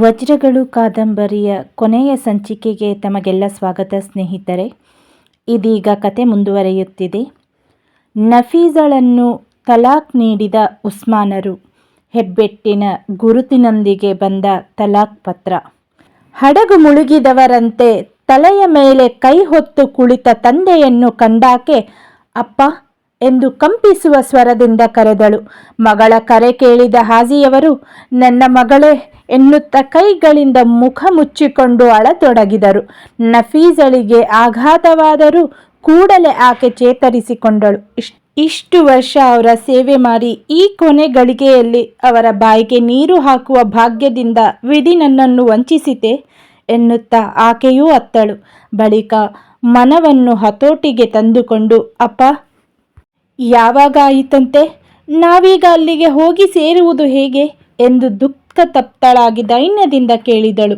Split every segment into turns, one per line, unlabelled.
ವಜ್ರಗಳು ಕಾದಂಬರಿಯ ಕೊನೆಯ ಸಂಚಿಕೆಗೆ ತಮಗೆಲ್ಲ ಸ್ವಾಗತ ಸ್ನೇಹಿತರೆ. ಇದೀಗ ಕತೆ ಮುಂದುವರೆಯುತ್ತಿದೆ. ನಫೀಸಳನ್ನು ತಲಾಖ್ ನೀಡಿದ ಉಸ್ಮಾನರು ಹೆಬ್ಬೆಟ್ಟಿನ ಗುರುತಿನೊಂದಿಗೆ ಬಂದ ತಲಾಖ್ ಪತ್ರ. ಹಡಗು ಮುಳುಗಿದವರಂತೆ ತಲೆಯ ಮೇಲೆ ಕೈ ಹೊತ್ತು ಕುಳಿತ ತಂದೆಯನ್ನು ಕಂಡಾಕೆ, ಅಪ್ಪ ಎಂದು ಕಂಪಿಸುವ ಸ್ವರದಿಂದ ಕರೆದಳು. ಮಗಳ ಕರೆ ಕೇಳಿದ ಹಾಜಿಯವರು, ನನ್ನ ಮಗಳೇ ಎನ್ನುತ್ತ ಕೈಗಳಿಂದ ಮುಖ ಮುಚ್ಚಿಕೊಂಡು ಅಳತೊಡಗಿದರು. ನಫೀಸಳಿಗೆ ಆಘಾತವಾದರೂ ಕೂಡಲೇ ಆಕೆ ಚೇತರಿಸಿಕೊಂಡಳು. ಇಷ್ಟ, ಇಷ್ಟು ವರ್ಷ ಅವರ ಸೇವೆ ಮಾಡಿ ಈ ಕೊನೆ ಗಳಿಗೆಯಲ್ಲಿ ಅವರ ಬಾಯಿಗೆ ನೀರು ಹಾಕುವ ಭಾಗ್ಯದಿಂದ ವಿಧಿ ನನ್ನನ್ನು ವಂಚಿಸಿತೆ ಎನ್ನುತ್ತಾ ಆಕೆಯೂ ಅತ್ತಳು. ಬಳಿಕ ಮನವನ್ನು ಹತೋಟಿಗೆ ತಂದುಕೊಂಡು, ಅಪ್ಪ ಯಾವಾಗ ಆಯಿತಂತೆ? ನಾವೀಗ ಅಲ್ಲಿಗೆ ಹೋಗಿ ಸೇರುವುದು ಹೇಗೆ? ಎಂದು ದುಃಖ ತಪ್ತಳಾಗಿ ದೈನ್ಯದಿಂದ ಕೇಳಿದಳು.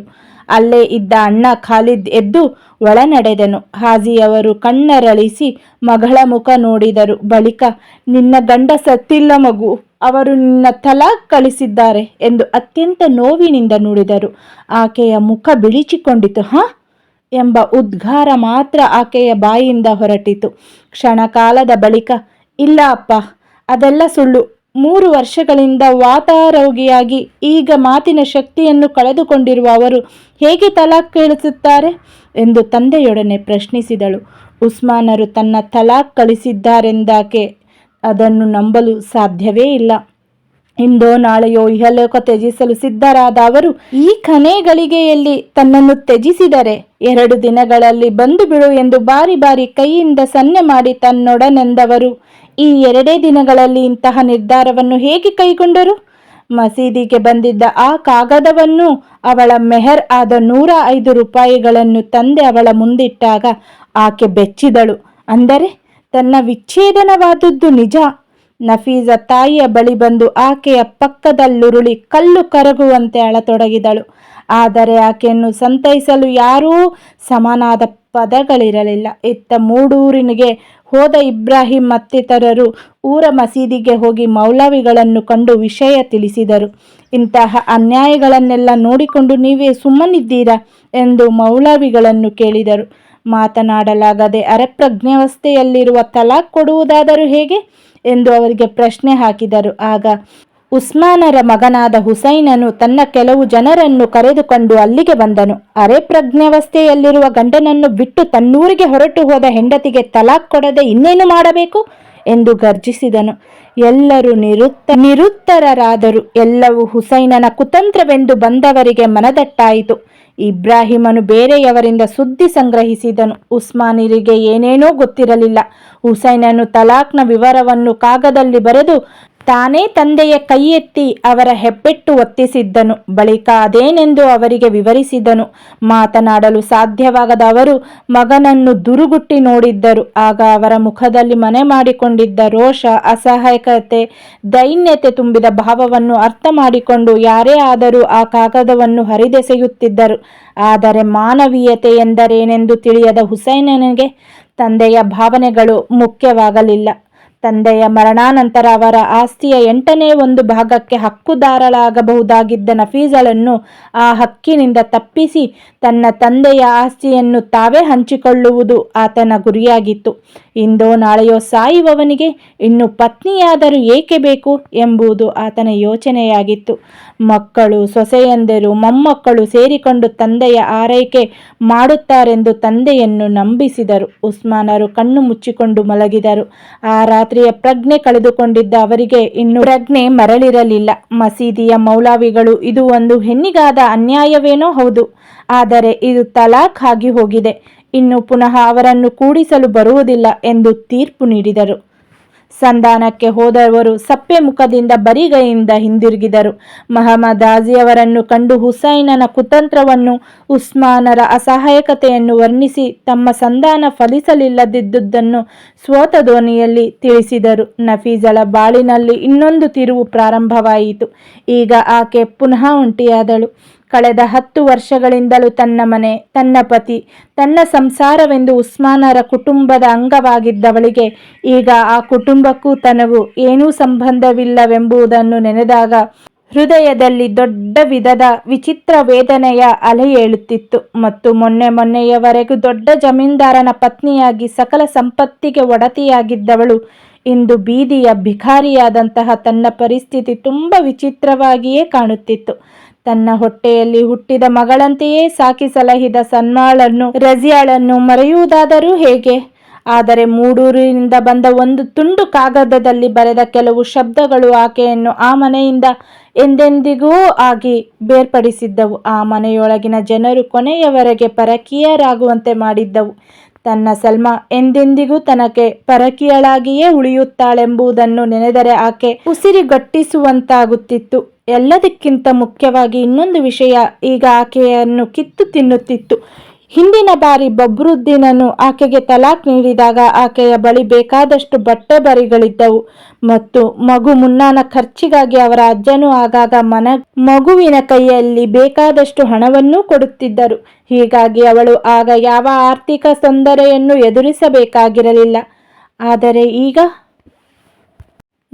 ಅಲ್ಲೇ ಇದ್ದ ಅಣ್ಣ ಖಾಲಿದ್ ಎದ್ದು ಒಳ ನಡೆದನು ಹಾಜಿಯವರು ಕಣ್ಣರಳಿಸಿ ಮಗಳ ಮುಖ ನೋಡಿದರು. ಬಳಿಕ, ನಿನ್ನ ಗಂಡ ಸತ್ತಿಲ್ಲ ಮಗು, ಅವರು ನಿನ್ನ ತಲಾಕ್ ಕಳಿಸಿದ್ದಾರೆ ಎಂದು ಅತ್ಯಂತ ನೋವಿನಿಂದ ನುಡಿದರು. ಆಕೆಯ ಮುಖ ಬಿಳಿಚಿಕೊಂಡಿತು. ಹ? ಎಂಬ ಉದ್ಗಾರ ಮಾತ್ರ ಆಕೆಯ ಬಾಯಿಯಿಂದ ಹೊರಟಿತು. ಕ್ಷಣಕಾಲದ ಬಳಿಕ ಇಲ್ಲ ಅಪ್ಪ, ಅದೆಲ್ಲ ಸುಳ್ಳು. ಮೂರು ವರ್ಷಗಳಿಂದ ವಾತಾರೋಗಿಯಾಗಿ ಈಗ ಮಾತಿನ ಶಕ್ತಿಯನ್ನು ಕಳೆದುಕೊಂಡಿರುವ ಅವರು ಹೇಗೆ ತಲಾಖ್ ಕೇಳಿಸುತ್ತಾರೆ ಎಂದು ತಂದೆಯೊಡನೆ ಪ್ರಶ್ನಿಸಿದಳು. ಉಸ್ಮಾನರು ತನ್ನ ತಲಾಖ್ ಕಳಿಸಿದ್ದಾರೆಂದಾಕೆ ಅದನ್ನು ನಂಬಲು ಸಾಧ್ಯವೇ ಇಲ್ಲ. ಇಂದೋ ನಾಳೆಯೋ ಇಹಲೋಕ ತ್ಯಜಿಸಲು ಸಿದ್ಧರಾದ ಅವರು ಈ ಕನೆಗಳಿಗೆಯಲ್ಲಿ ತನ್ನನ್ನು ತ್ಯಜಿಸಿದರೆ ಎರಡು ದಿನಗಳಲ್ಲಿ ಬಂದು ಬಿಡು ಎಂದು ಬಾರಿ ಬಾರಿ ಕೈಯಿಂದ ಸನ್ನೆ ಮಾಡಿ ತನ್ನೊಡನೆಂದವರು. ಈ ಎರಡೇ ದಿನಗಳಲ್ಲಿ ಇಂತಹ ನಿರ್ಧಾರವನ್ನು ಹೇಗೆ ಕೈಗೊಂಡರು? ಮಸೀದಿಗೆ ಬಂದಿದ್ದ ಆ ಕಾಗದವನ್ನು ಅವಳ ಮೆಹರ್ ಆದ ನೂರ ಐದು ರೂಪಾಯಿಗಳನ್ನು ತಂದೆ ಅವಳ ಮುಂದಿಟ್ಟಾಗ ಆಕೆ ಬೆಚ್ಚಿದಳು. ಅಂದರೆ ತನ್ನ ವಿಚ್ಛೇದನವಾದದ್ದು ನಿಜ. ನಫೀಸ ತಾಯಿಯ ಬಳಿ ಬಂದು ಆಕೆಯ ಪಕ್ಕದಲ್ಲುರುಳಿ ಕಲ್ಲು ಕರಗುವಂತೆ ಅಳತೊಡಗಿದಳು. ಆದರೆ ಆಕೆಯನ್ನು ಸಂತೈಸಲು ಯಾರೂ ಸಮನಾದ ಪದಗಳಿರಲಿಲ್ಲ. ಇತ್ತ ಮೂಡೂರಿನಿಗೆ ಹೋದ ಇಬ್ರಾಹಿಂ ಮತ್ತಿತರರು ಊರ ಮಸೀದಿಗೆ ಹೋಗಿ ಮೌಲವಿಗಳನ್ನು ಕಂಡು ವಿಷಯ ತಿಳಿಸಿದರು. ಇಂತಹ ಅನ್ಯಾಯಗಳನ್ನೆಲ್ಲ ನೋಡಿಕೊಂಡು ನೀವೇ ಸುಮ್ಮನಿದ್ದೀರಾ ಎಂದು ಮೌಲವಿಗಳನ್ನು ಕೇಳಿದರು. ಮಾತನಾಡಲಾಗದೆ ಅರೆಪ್ರಜ್ಞಾವಸ್ಥೆಯಲ್ಲಿರುವ ತಲಾಖ್ ಕೊಡುವುದಾದರೂ ಹೇಗೆ ಎಂದು ಅವರಿಗೆ ಪ್ರಶ್ನೆ ಹಾಕಿದರು. ಆಗ ಉಸ್ಮಾನರ ಮಗನಾದ ಹುಸೈನನು ತನ್ನ ಕೆಲವು ಜನರನ್ನು ಕರೆದುಕೊಂಡು ಅಲ್ಲಿಗೆ ಬಂದನು. ಅರೆ ಪ್ರಜ್ಞಾವಸ್ಥೆಯಲ್ಲಿರುವ ಗಂಡನನ್ನು ಬಿಟ್ಟು ತನ್ನೂರಿಗೆ ಹೊರಟು ಹೋದ ಹೆಂಡತಿಗೆ ತಲಾಕ್ ಕೊಡದೆ ಇನ್ನೇನು ಮಾಡಬೇಕು ಎಂದು ಗರ್ಜಿಸಿದನು. ಎಲ್ಲರೂ ನಿರುತ್ತ ನಿರುತ್ತರರಾದರು. ಎಲ್ಲವೂ ಹುಸೈನನ ಕುತಂತ್ರವೆಂದು ಬಂದವರಿಗೆ ಮನದಟ್ಟಾಯಿತು. ಇಬ್ರಾಹಿಮನು ಬೇರೆಯವರಿಂದ ಸುದ್ದಿ ಸಂಗ್ರಹಿಸಿದನು. ಉಸ್ಮಾನಿರಿಗೆ ಏನೇನೂ ಗೊತ್ತಿರಲಿಲ್ಲ. ಹುಸೈನನು ತಲಾಖ್ನ ವಿವರವನ್ನು ಕಾಗದಲ್ಲಿ ಬರೆದು ತಾನೇ ತಂದೆಯ ಕೈ ಎತ್ತಿ ಅವರ ಹೆಬ್ಬೆಟ್ಟು ಒತ್ತಿಸಿದ್ದನು. ಬಳಿಕ ಅದೇನೆಂದು ಅವರಿಗೆ ವಿವರಿಸಿದನು. ಮಾತನಾಡಲು ಸಾಧ್ಯವಾಗದ ಅವರು ಮಗನನ್ನು ದುರುಗುಟ್ಟಿ ನೋಡಿದ್ದರು. ಆಗ ಅವರ ಮುಖದಲ್ಲಿ ಮನೆ ಮಾಡಿಕೊಂಡಿದ್ದ ರೋಷ ಅಸಹಾಯಕತೆ, ದೈನ್ಯತೆ ತುಂಬಿದ ಭಾವವನ್ನು ಅರ್ಥ ಮಾಡಿಕೊಂಡು ಯಾರೇ ಆದರೂ ಆ ಕಾಗದವನ್ನು ಹರಿದೆಸೆಯುತ್ತಿದ್ದರು. ಆದರೆ ಮಾನವೀಯತೆ ಎಂದರೇನೆಂದು ತಿಳಿಯದ ಹುಸೈನನಿಗೆ ತಂದೆಯ ಭಾವನೆಗಳು ಮುಖ್ಯವಾಗಲಿಲ್ಲ. ತಂದೆಯ ಮರಣಾನಂತರ ಅವರ ಆಸ್ತಿಯ ಎಂಟನೇ ಒಂದು ಭಾಗಕ್ಕೆ ಹಕ್ಕುದಾರಳಾಗಬಹುದಾಗಿದ್ದ ನಫೀಸಳನ್ನು ಆ ಹಕ್ಕಿನಿಂದ ತಪ್ಪಿಸಿ ತನ್ನ ತಂದೆಯ ಆಸ್ತಿಯನ್ನು ತಾವೇ ಹಂಚಿಕೊಳ್ಳುವುದು ಆತನ ಗುರಿಯಾಗಿತ್ತು. ಇಂದೋ ನಾಳೆಯೋ ಸಾಯುವವನಿಗೆ ಇನ್ನು ಪತ್ನಿಯಾದರೂ ಏಕೆ ಬೇಕು ಎಂಬುದು ಆತನ ಯೋಚನೆಯಾಗಿತ್ತು. ಮಕ್ಕಳು ಸೊಸೆಯಂದರು ಮೊಮ್ಮಕ್ಕಳು ಸೇರಿಕೊಂಡು ತಂದೆಯ ಆರೈಕೆ ಮಾಡುತ್ತಾರೆಂದು ತಂದೆಯನ್ನು ನಂಬಿಸಿದರು. ಉಸ್ಮಾನರು ಕಣ್ಣು ಮುಚ್ಚಿಕೊಂಡು ಮಲಗಿದರು. ಆ ರಾತ್ರಿಯ ಪ್ರಜ್ಞೆ ಕಳೆದುಕೊಂಡಿದ್ದ ಅವರಿಗೆ ಇನ್ನು ಪ್ರಜ್ಞೆ ಮರಳಿರಲಿಲ್ಲ. ಮಸೀದಿಯ ಮೌಲಾವಿಗಳು, ಇದು ಒಂದು ಹೆಣ್ಣಿಗಾದ ಅನ್ಯಾಯವೇನೋ ಹೌದು, ಆದರೆ ಇದು ತಲಾಖ್ ಆಗಿ ಹೋಗಿದೆ. ಇನ್ನು ಪುನಃ ಅವರನ್ನು ಕೂಡಿಸಲು ಬರುವುದಿಲ್ಲ ಎಂದು ತೀರ್ಪು ನೀಡಿದರು. ಸಂಧಾನಕ್ಕೆ ಹೋದವರು ಸಪ್ಪೆ ಮುಖದಿಂದ ಬರಿಗೈಯಿಂದ ಹಿಂದಿರುಗಿದರು. ಮಹಮ್ಮದ್ ಆಜಿಯವರನ್ನು ಕಂಡು ಹುಸೈನನ ಕುತಂತ್ರವನ್ನು, ಉಸ್ಮಾನರ ಅಸಹಾಯಕತೆಯನ್ನು ವರ್ಣಿಸಿ ತಮ್ಮ ಸಂಧಾನ ಫಲಿಸಲಿಲ್ಲದಿದ್ದುದನ್ನು ಸ್ವತ ಧ್ವನಿಯಲ್ಲಿ ತಿಳಿಸಿದರು. ನಫೀಜಳ ಬಾಳಿನಲ್ಲಿ ಇನ್ನೊಂದು ತಿರುವು ಪ್ರಾರಂಭವಾಯಿತು. ಈಗ ಆಕೆ ಪುನಃ ಒಂಟಿಯಾದಳು. ಕಳೆದ ಹತ್ತು ವರ್ಷಗಳಿಂದಲೂ ತನ್ನ ಮನೆ, ತನ್ನ ಪತಿ, ತನ್ನ ಸಂಸಾರವೆಂದು ಉಸ್ಮಾನರ ಕುಟುಂಬದ ಅಂಗವಾಗಿದ್ದವಳಿಗೆ ಈಗ ಆ ಕುಟುಂಬಕ್ಕೂ ತನಗೂ ಏನೂ ಸಂಬಂಧವಿಲ್ಲವೆಂಬುದನ್ನು ನೆನೆದಾಗ ಹೃದಯದಲ್ಲಿ ದೊಡ್ಡ ವಿಧದ ವಿಚಿತ್ರ ವೇದನೆಯ ಅಲೆ ಏಳುತ್ತಿತ್ತು. ಮತ್ತು ಮೊನ್ನೆ ಮೊನ್ನೆಯವರೆಗೂ ದೊಡ್ಡ ಜಮೀನ್ದಾರನ ಪತ್ನಿಯಾಗಿ ಸಕಲ ಸಂಪತ್ತಿಗೆ ಒಡತಿಯಾಗಿದ್ದವಳು ಇಂದು ಬೀದಿಯ ಭಿಖಾರಿಯಾದಂತಹ ತನ್ನ ಪರಿಸ್ಥಿತಿ ತುಂಬ ವಿಚಿತ್ರವಾಗಿಯೇ ಕಾಣುತ್ತಿತ್ತು. ತನ್ನ ಹೊಟ್ಟೆಯಲ್ಲಿ ಹುಟ್ಟಿದ ಮಗಳಂತೆಯೇ ಸಾಕಿ ಸಲಹಿದ ಸನ್ಮಾಳನ್ನು ರಜಿಯಾಳನ್ನು ಮರೆಯುವುದಾದರೂ ಹೇಗೆ? ಆದರೆ ಮೂಡೂರಿನಿಂದ ಬಂದ ಒಂದು ತುಂಡು ಕಾಗದದಲ್ಲಿ ಬರೆದ ಕೆಲವು ಶಬ್ದಗಳು ಆಕೆಯನ್ನು ಆ ಮನೆಯಿಂದ ಎಂದೆಂದಿಗೂ ಆಗಿ ಬೇರ್ಪಡಿಸಿದ್ದವು. ಆ ಮನೆಯೊಳಗಿನ ಜನರು ಕೊನೆಯವರೆಗೆ ಪರಕೀಯರಾಗುವಂತೆ ಮಾಡಿದ್ದವು. ತನ್ನ ಸಲ್ಮಾ ಎಂದೆಂದಿಗೂ ತನಗೆ ಪರಕೀಯಳಾಗಿಯೇ ಉಳಿಯುತ್ತಾಳೆಂಬುದನ್ನು ನೆನೆದರೆ ಆಕೆ ಉಸಿರುಗಟ್ಟಿಸುವಂತಾಗುತ್ತಿತ್ತು. ಎಲ್ಲದಕ್ಕಿಂತ ಮುಖ್ಯವಾಗಿ ಇನ್ನೊಂದು ವಿಷಯ, ಈಗ ಆಕೆಯನ್ನು ಕಿತ್ತು ತಿನ್ನುತ್ತಿತ್ತು. ಹಿಂದಿನ ಬಾರಿ ಬಬ್ರುದ್ದೀನನು ಆಕೆಗೆ ತಲಾಕ್ ನೀಡಿದಾಗ ಆಕೆಯ ಬಳಿ ಬೇಕಾದಷ್ಟು ಬಟ್ಟೆ ಬರಿಗಳಿದ್ದವು ಮತ್ತು ಮಗು ಮುನ್ನಾನ ಖರ್ಚಿಗಾಗಿ ಅವರ ಅಜ್ಜನು ಆಗಾಗ ಮನ, ಮಗುವಿನ ಕೈಯಲ್ಲಿ ಬೇಕಾದಷ್ಟು ಹಣವನ್ನೂ ಕೊಡುತ್ತಿದ್ದರು. ಹೀಗಾಗಿ ಅವಳು ಆಗ ಯಾವ ಆರ್ಥಿಕ ತೊಂದರೆಯನ್ನು ಎದುರಿಸಬೇಕಾಗಿರಲಿಲ್ಲ. ಆದರೆ ಈಗ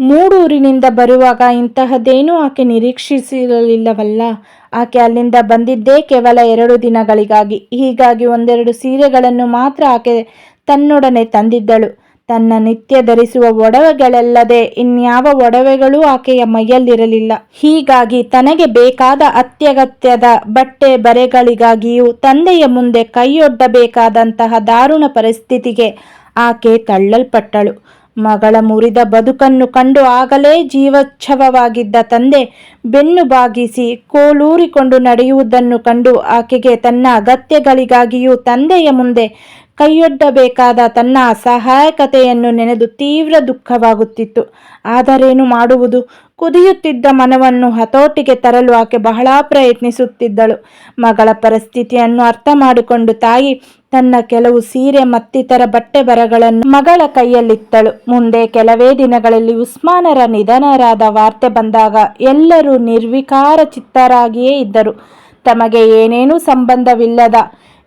ಮೂಡೂರಿನಿಂದ ಬರುವಾಗ ಇಂತಹದ್ದೇನೂ ಆಕೆ ನಿರೀಕ್ಷಿಸಿರಲಿಲ್ಲವಲ್ಲ. ಆಕೆ ಅಲ್ಲಿಂದ ಬಂದಿದ್ದೇ ಕೇವಲ ಎರಡು ದಿನಗಳಿಗಾಗಿ. ಹೀಗಾಗಿ ಒಂದೆರಡು ಸೀರೆಗಳನ್ನು ಮಾತ್ರ ಆಕೆ ತನ್ನೊಡನೆ ತಂದಿದ್ದಳು. ತನ್ನ ನಿತ್ಯ ಧರಿಸುವ ಒಡವೆಗಳಲ್ಲದೆ ಇನ್ಯಾವ ಒಡವೆಗಳೂ ಆಕೆಯ ಮೈಯಲ್ಲಿರಲಿಲ್ಲ. ಹೀಗಾಗಿ ತನಗೆ ಬೇಕಾದ ಅತ್ಯಗತ್ಯದ ಬಟ್ಟೆ ಬರೆಗಳಿಗಾಗಿಯೂ ತಂದೆಯ ಮುಂದೆ ಕೈಯೊಡ್ಡಬೇಕಾದಂತಹ ದಾರುಣ ಪರಿಸ್ಥಿತಿಗೆ ಆಕೆ ತಳ್ಳಲ್ಪಟ್ಟಳು. ಮಗಳ ಮುರಿದ ಬದುಕನ್ನು ಕಂಡು ಆಗಲೇ ಜೀವಚ್ಛವವಾಗಿದ್ದ ತಂದೆ ಬೆನ್ನು ಬಾಗಿಸಿ ಕೋಲೂರಿಕೊಂಡು ನಡೆಯುವುದನ್ನು ಕಂಡು ಆಕೆಗೆ ತನ್ನ ಅಗತ್ಯಗಳಿಗಾಗಿಯೂ ತಂದೆಯ ಮುಂದೆ ಕೈಯೊಡ್ಡಬೇಕಾದ ತನ್ನ ಅಸಹಾಯಕತೆಯನ್ನು ನೆನೆದು ತೀವ್ರ ದುಃಖವಾಗುತ್ತಿತ್ತು. ಆದರೇನು ಮಾಡುವುದು? ಕುದಿಯುತ್ತಿದ್ದ ಮನವನ್ನು ಹತೋಟಿಗೆ ತರಲು ಆಕೆ ಬಹಳ ಪ್ರಯತ್ನಿಸುತ್ತಿದ್ದಳು. ಮಗಳ ಪರಿಸ್ಥಿತಿಯನ್ನು ಅರ್ಥ ಮಾಡಿಕೊಂಡು ತಾಯಿ ತನ್ನ ಕೆಲವು ಸೀರೆ ಮತ್ತಿತರ ಬಟ್ಟೆ ಬರಗಳನ್ನು ಮಗಳ ಕೈಯಲ್ಲಿತ್ತಳು. ಮುಂದೆ ಕೆಲವೇ ದಿನಗಳಲ್ಲಿ ಉಸ್ಮಾನರ ನಿಧನರಾದ ವಾರ್ತೆ ಬಂದಾಗ ಎಲ್ಲರೂ ನಿರ್ವಿಕಾರ ಚಿತ್ತರಾಗಿಯೇ ಇದ್ದರು. ತಮಗೆ ಏನೇನೂ ಸಂಬಂಧವಿಲ್ಲದ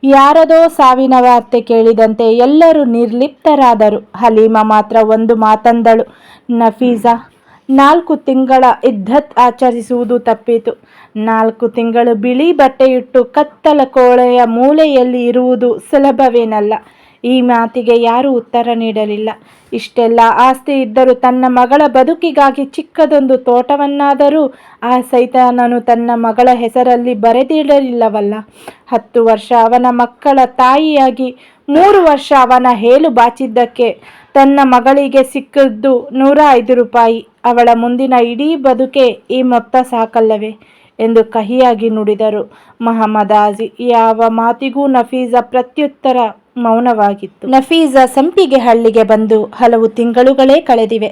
ಯಾರದೋ ಸಾವಿನ ವಾರ್ತೆ ಕೇಳಿದಂತೆ ಎಲ್ಲರೂ ನಿರ್ಲಿಪ್ತರಾದರು. ಹಲೀಮಾ ಮಾತ್ರ ಒಂದು ಮಾತಂದಳು. ನಫೀಸಾ, ನಾಲ್ಕು ತಿಂಗಳ ಇದ್ದತ್ ಆಚರಿಸುವುದು ತಪ್ಪಿತು. ನಾಲ್ಕು ತಿಂಗಳು ಬಿಳಿ ಬಟ್ಟೆಯಿಟ್ಟು ಕತ್ತಲ ಕೋಳೆಯ ಮೂಲೆಯಲ್ಲಿ ಇರುವುದು ಸುಲಭವೇನಲ್ಲ. ಈ ಮಾತಿಗೆ ಯಾರೂ ಉತ್ತರ ನೀಡಲಿಲ್ಲ. ಇಷ್ಟೆಲ್ಲ ಆಸ್ತಿ ಇದ್ದರೂ ತನ್ನ ಮಗಳ ಬದುಕಿಗಾಗಿ ಚಿಕ್ಕದೊಂದು ತೋಟವನ್ನಾದರೂ ಆ ಸೈತಾನನು ತನ್ನ ಮಗಳ ಹೆಸರಲ್ಲಿ ಬರೆದಿಡಲಿಲ್ಲವಲ್ಲ. ಹತ್ತು ವರ್ಷ ಅವನ ಮಕ್ಕಳ ತಾಯಿಯಾಗಿ, ಮೂರು ವರ್ಷ ಅವನ ಹೇಳು ಬಾಚಿದ್ದಕ್ಕೆ ತನ್ನ ಮಗಳಿಗೆ ಸಿಕ್ಕಿದ್ದು ನೂರ ಐದು ರೂಪಾಯಿ. ಅವಳ ಮುಂದಿನ ಇಡೀ ಬದುಕೆ ಈ ಮೊತ್ತ ಸಾಕಲ್ಲವೇ? ಎಂದು ಕಹಿಯಾಗಿ ನುಡಿದರು. ಮಹಮ್ಮದಾಜಿ ಯಾವ ಮಾತಿಗೂ ನಫೀಜ ಪ್ರತ್ಯುತ್ತರ ಮೌನವಾಗಿತ್ತು. ನಫೀಜ ಸಂಪಿಗೆ ಹಳ್ಳಿಗೆ ಬಂದು ಹಲವು ತಿಂಗಳುಗಳೇ ಕಳೆದಿವೆ.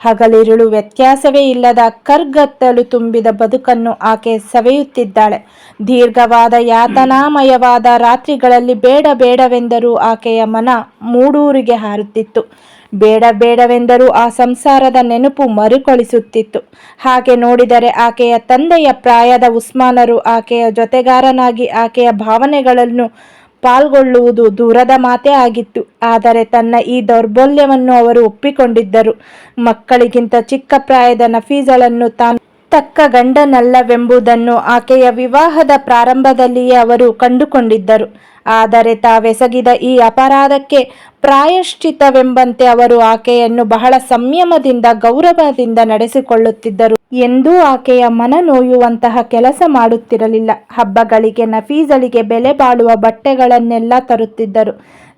ಹಗಲಿರುಳು ವ್ಯತ್ಯಾಸವೇ ಇಲ್ಲದ ಕರ್ಗತ್ತಲು ತುಂಬಿದ ಬದುಕನ್ನು ಆಕೆ ಸವೆಯುತ್ತಿದ್ದಾಳೆ. ದೀರ್ಘವಾದ ಯಾತನಾಮಯವಾದ ರಾತ್ರಿಗಳಲ್ಲಿ ಬೇಡ ಬೇಡವೆಂದರೂ ಆಕೆಯ ಮನ ಮೂಡೂರಿಗೆ ಹಾರುತ್ತಿತ್ತು. ಬೇಡ ಬೇಡವೆಂದರೂ ಆ ಸಂಸಾರದ ನೆನಪು ಮರುಕಳಿಸುತ್ತಿತ್ತು. ಹಾಗೆ ನೋಡಿದರೆ ಆಕೆಯ ತಂದೆಯ ಪ್ರಾಯದ ಉಸ್ಮಾನರು ಆಕೆಯ ಜೊತೆಗಾರನಾಗಿ ಆಕೆಯ ಭಾವನೆಗಳನ್ನು ಪಾಲ್ಗೊಳ್ಳುವುದು ದೂರದ ಮಾತೇ ಆಗಿತ್ತು. ಆದರೆ ತನ್ನ ಈ ದೌರ್ಬಲ್ಯವನ್ನು ಅವರು ಒಪ್ಪಿಕೊಂಡಿದ್ದರು. ಮಕ್ಕಳಿಗಿಂತ ಚಿಕ್ಕ ಪ್ರಾಯದ ನಫೀಸಳನ್ನು ತಾನು ತಕ್ಕ ಗಂಡನಲ್ಲವೆಂಬುದನ್ನು ಆಕೆಯ ವಿವಾಹದ ಪ್ರಾರಂಭದಲ್ಲಿಯೇ ಅವರು ಕಂಡುಕೊಂಡಿದ್ದರು. ಆದರೆ ತಾವೆಸಗಿದ ಈ ಅಪರಾಧಕ್ಕೆ ಪ್ರಾಯಶ್ಚಿತವೆಂಬಂತೆ ಅವರು ಆಕೆಯನ್ನು ಬಹಳ ಸಂಯಮದಿಂದ, ಗೌರವದಿಂದ ನಡೆಸಿಕೊಳ್ಳುತ್ತಿದ್ದರು. ಎಂದೂ ಆಕೆಯ ಮನ ನೋಯುವಂತಹ ಕೆಲಸ ಮಾಡುತ್ತಿರಲಿಲ್ಲ. ಹಬ್ಬಗಳಿಗೆ, ನಫೀಸಳಿಗೆ ಬೆಲೆ ಬಾಳುವ ಬಟ್ಟೆಗಳನ್ನೆಲ್ಲ ತರುತ್ತಿದ್ದರು.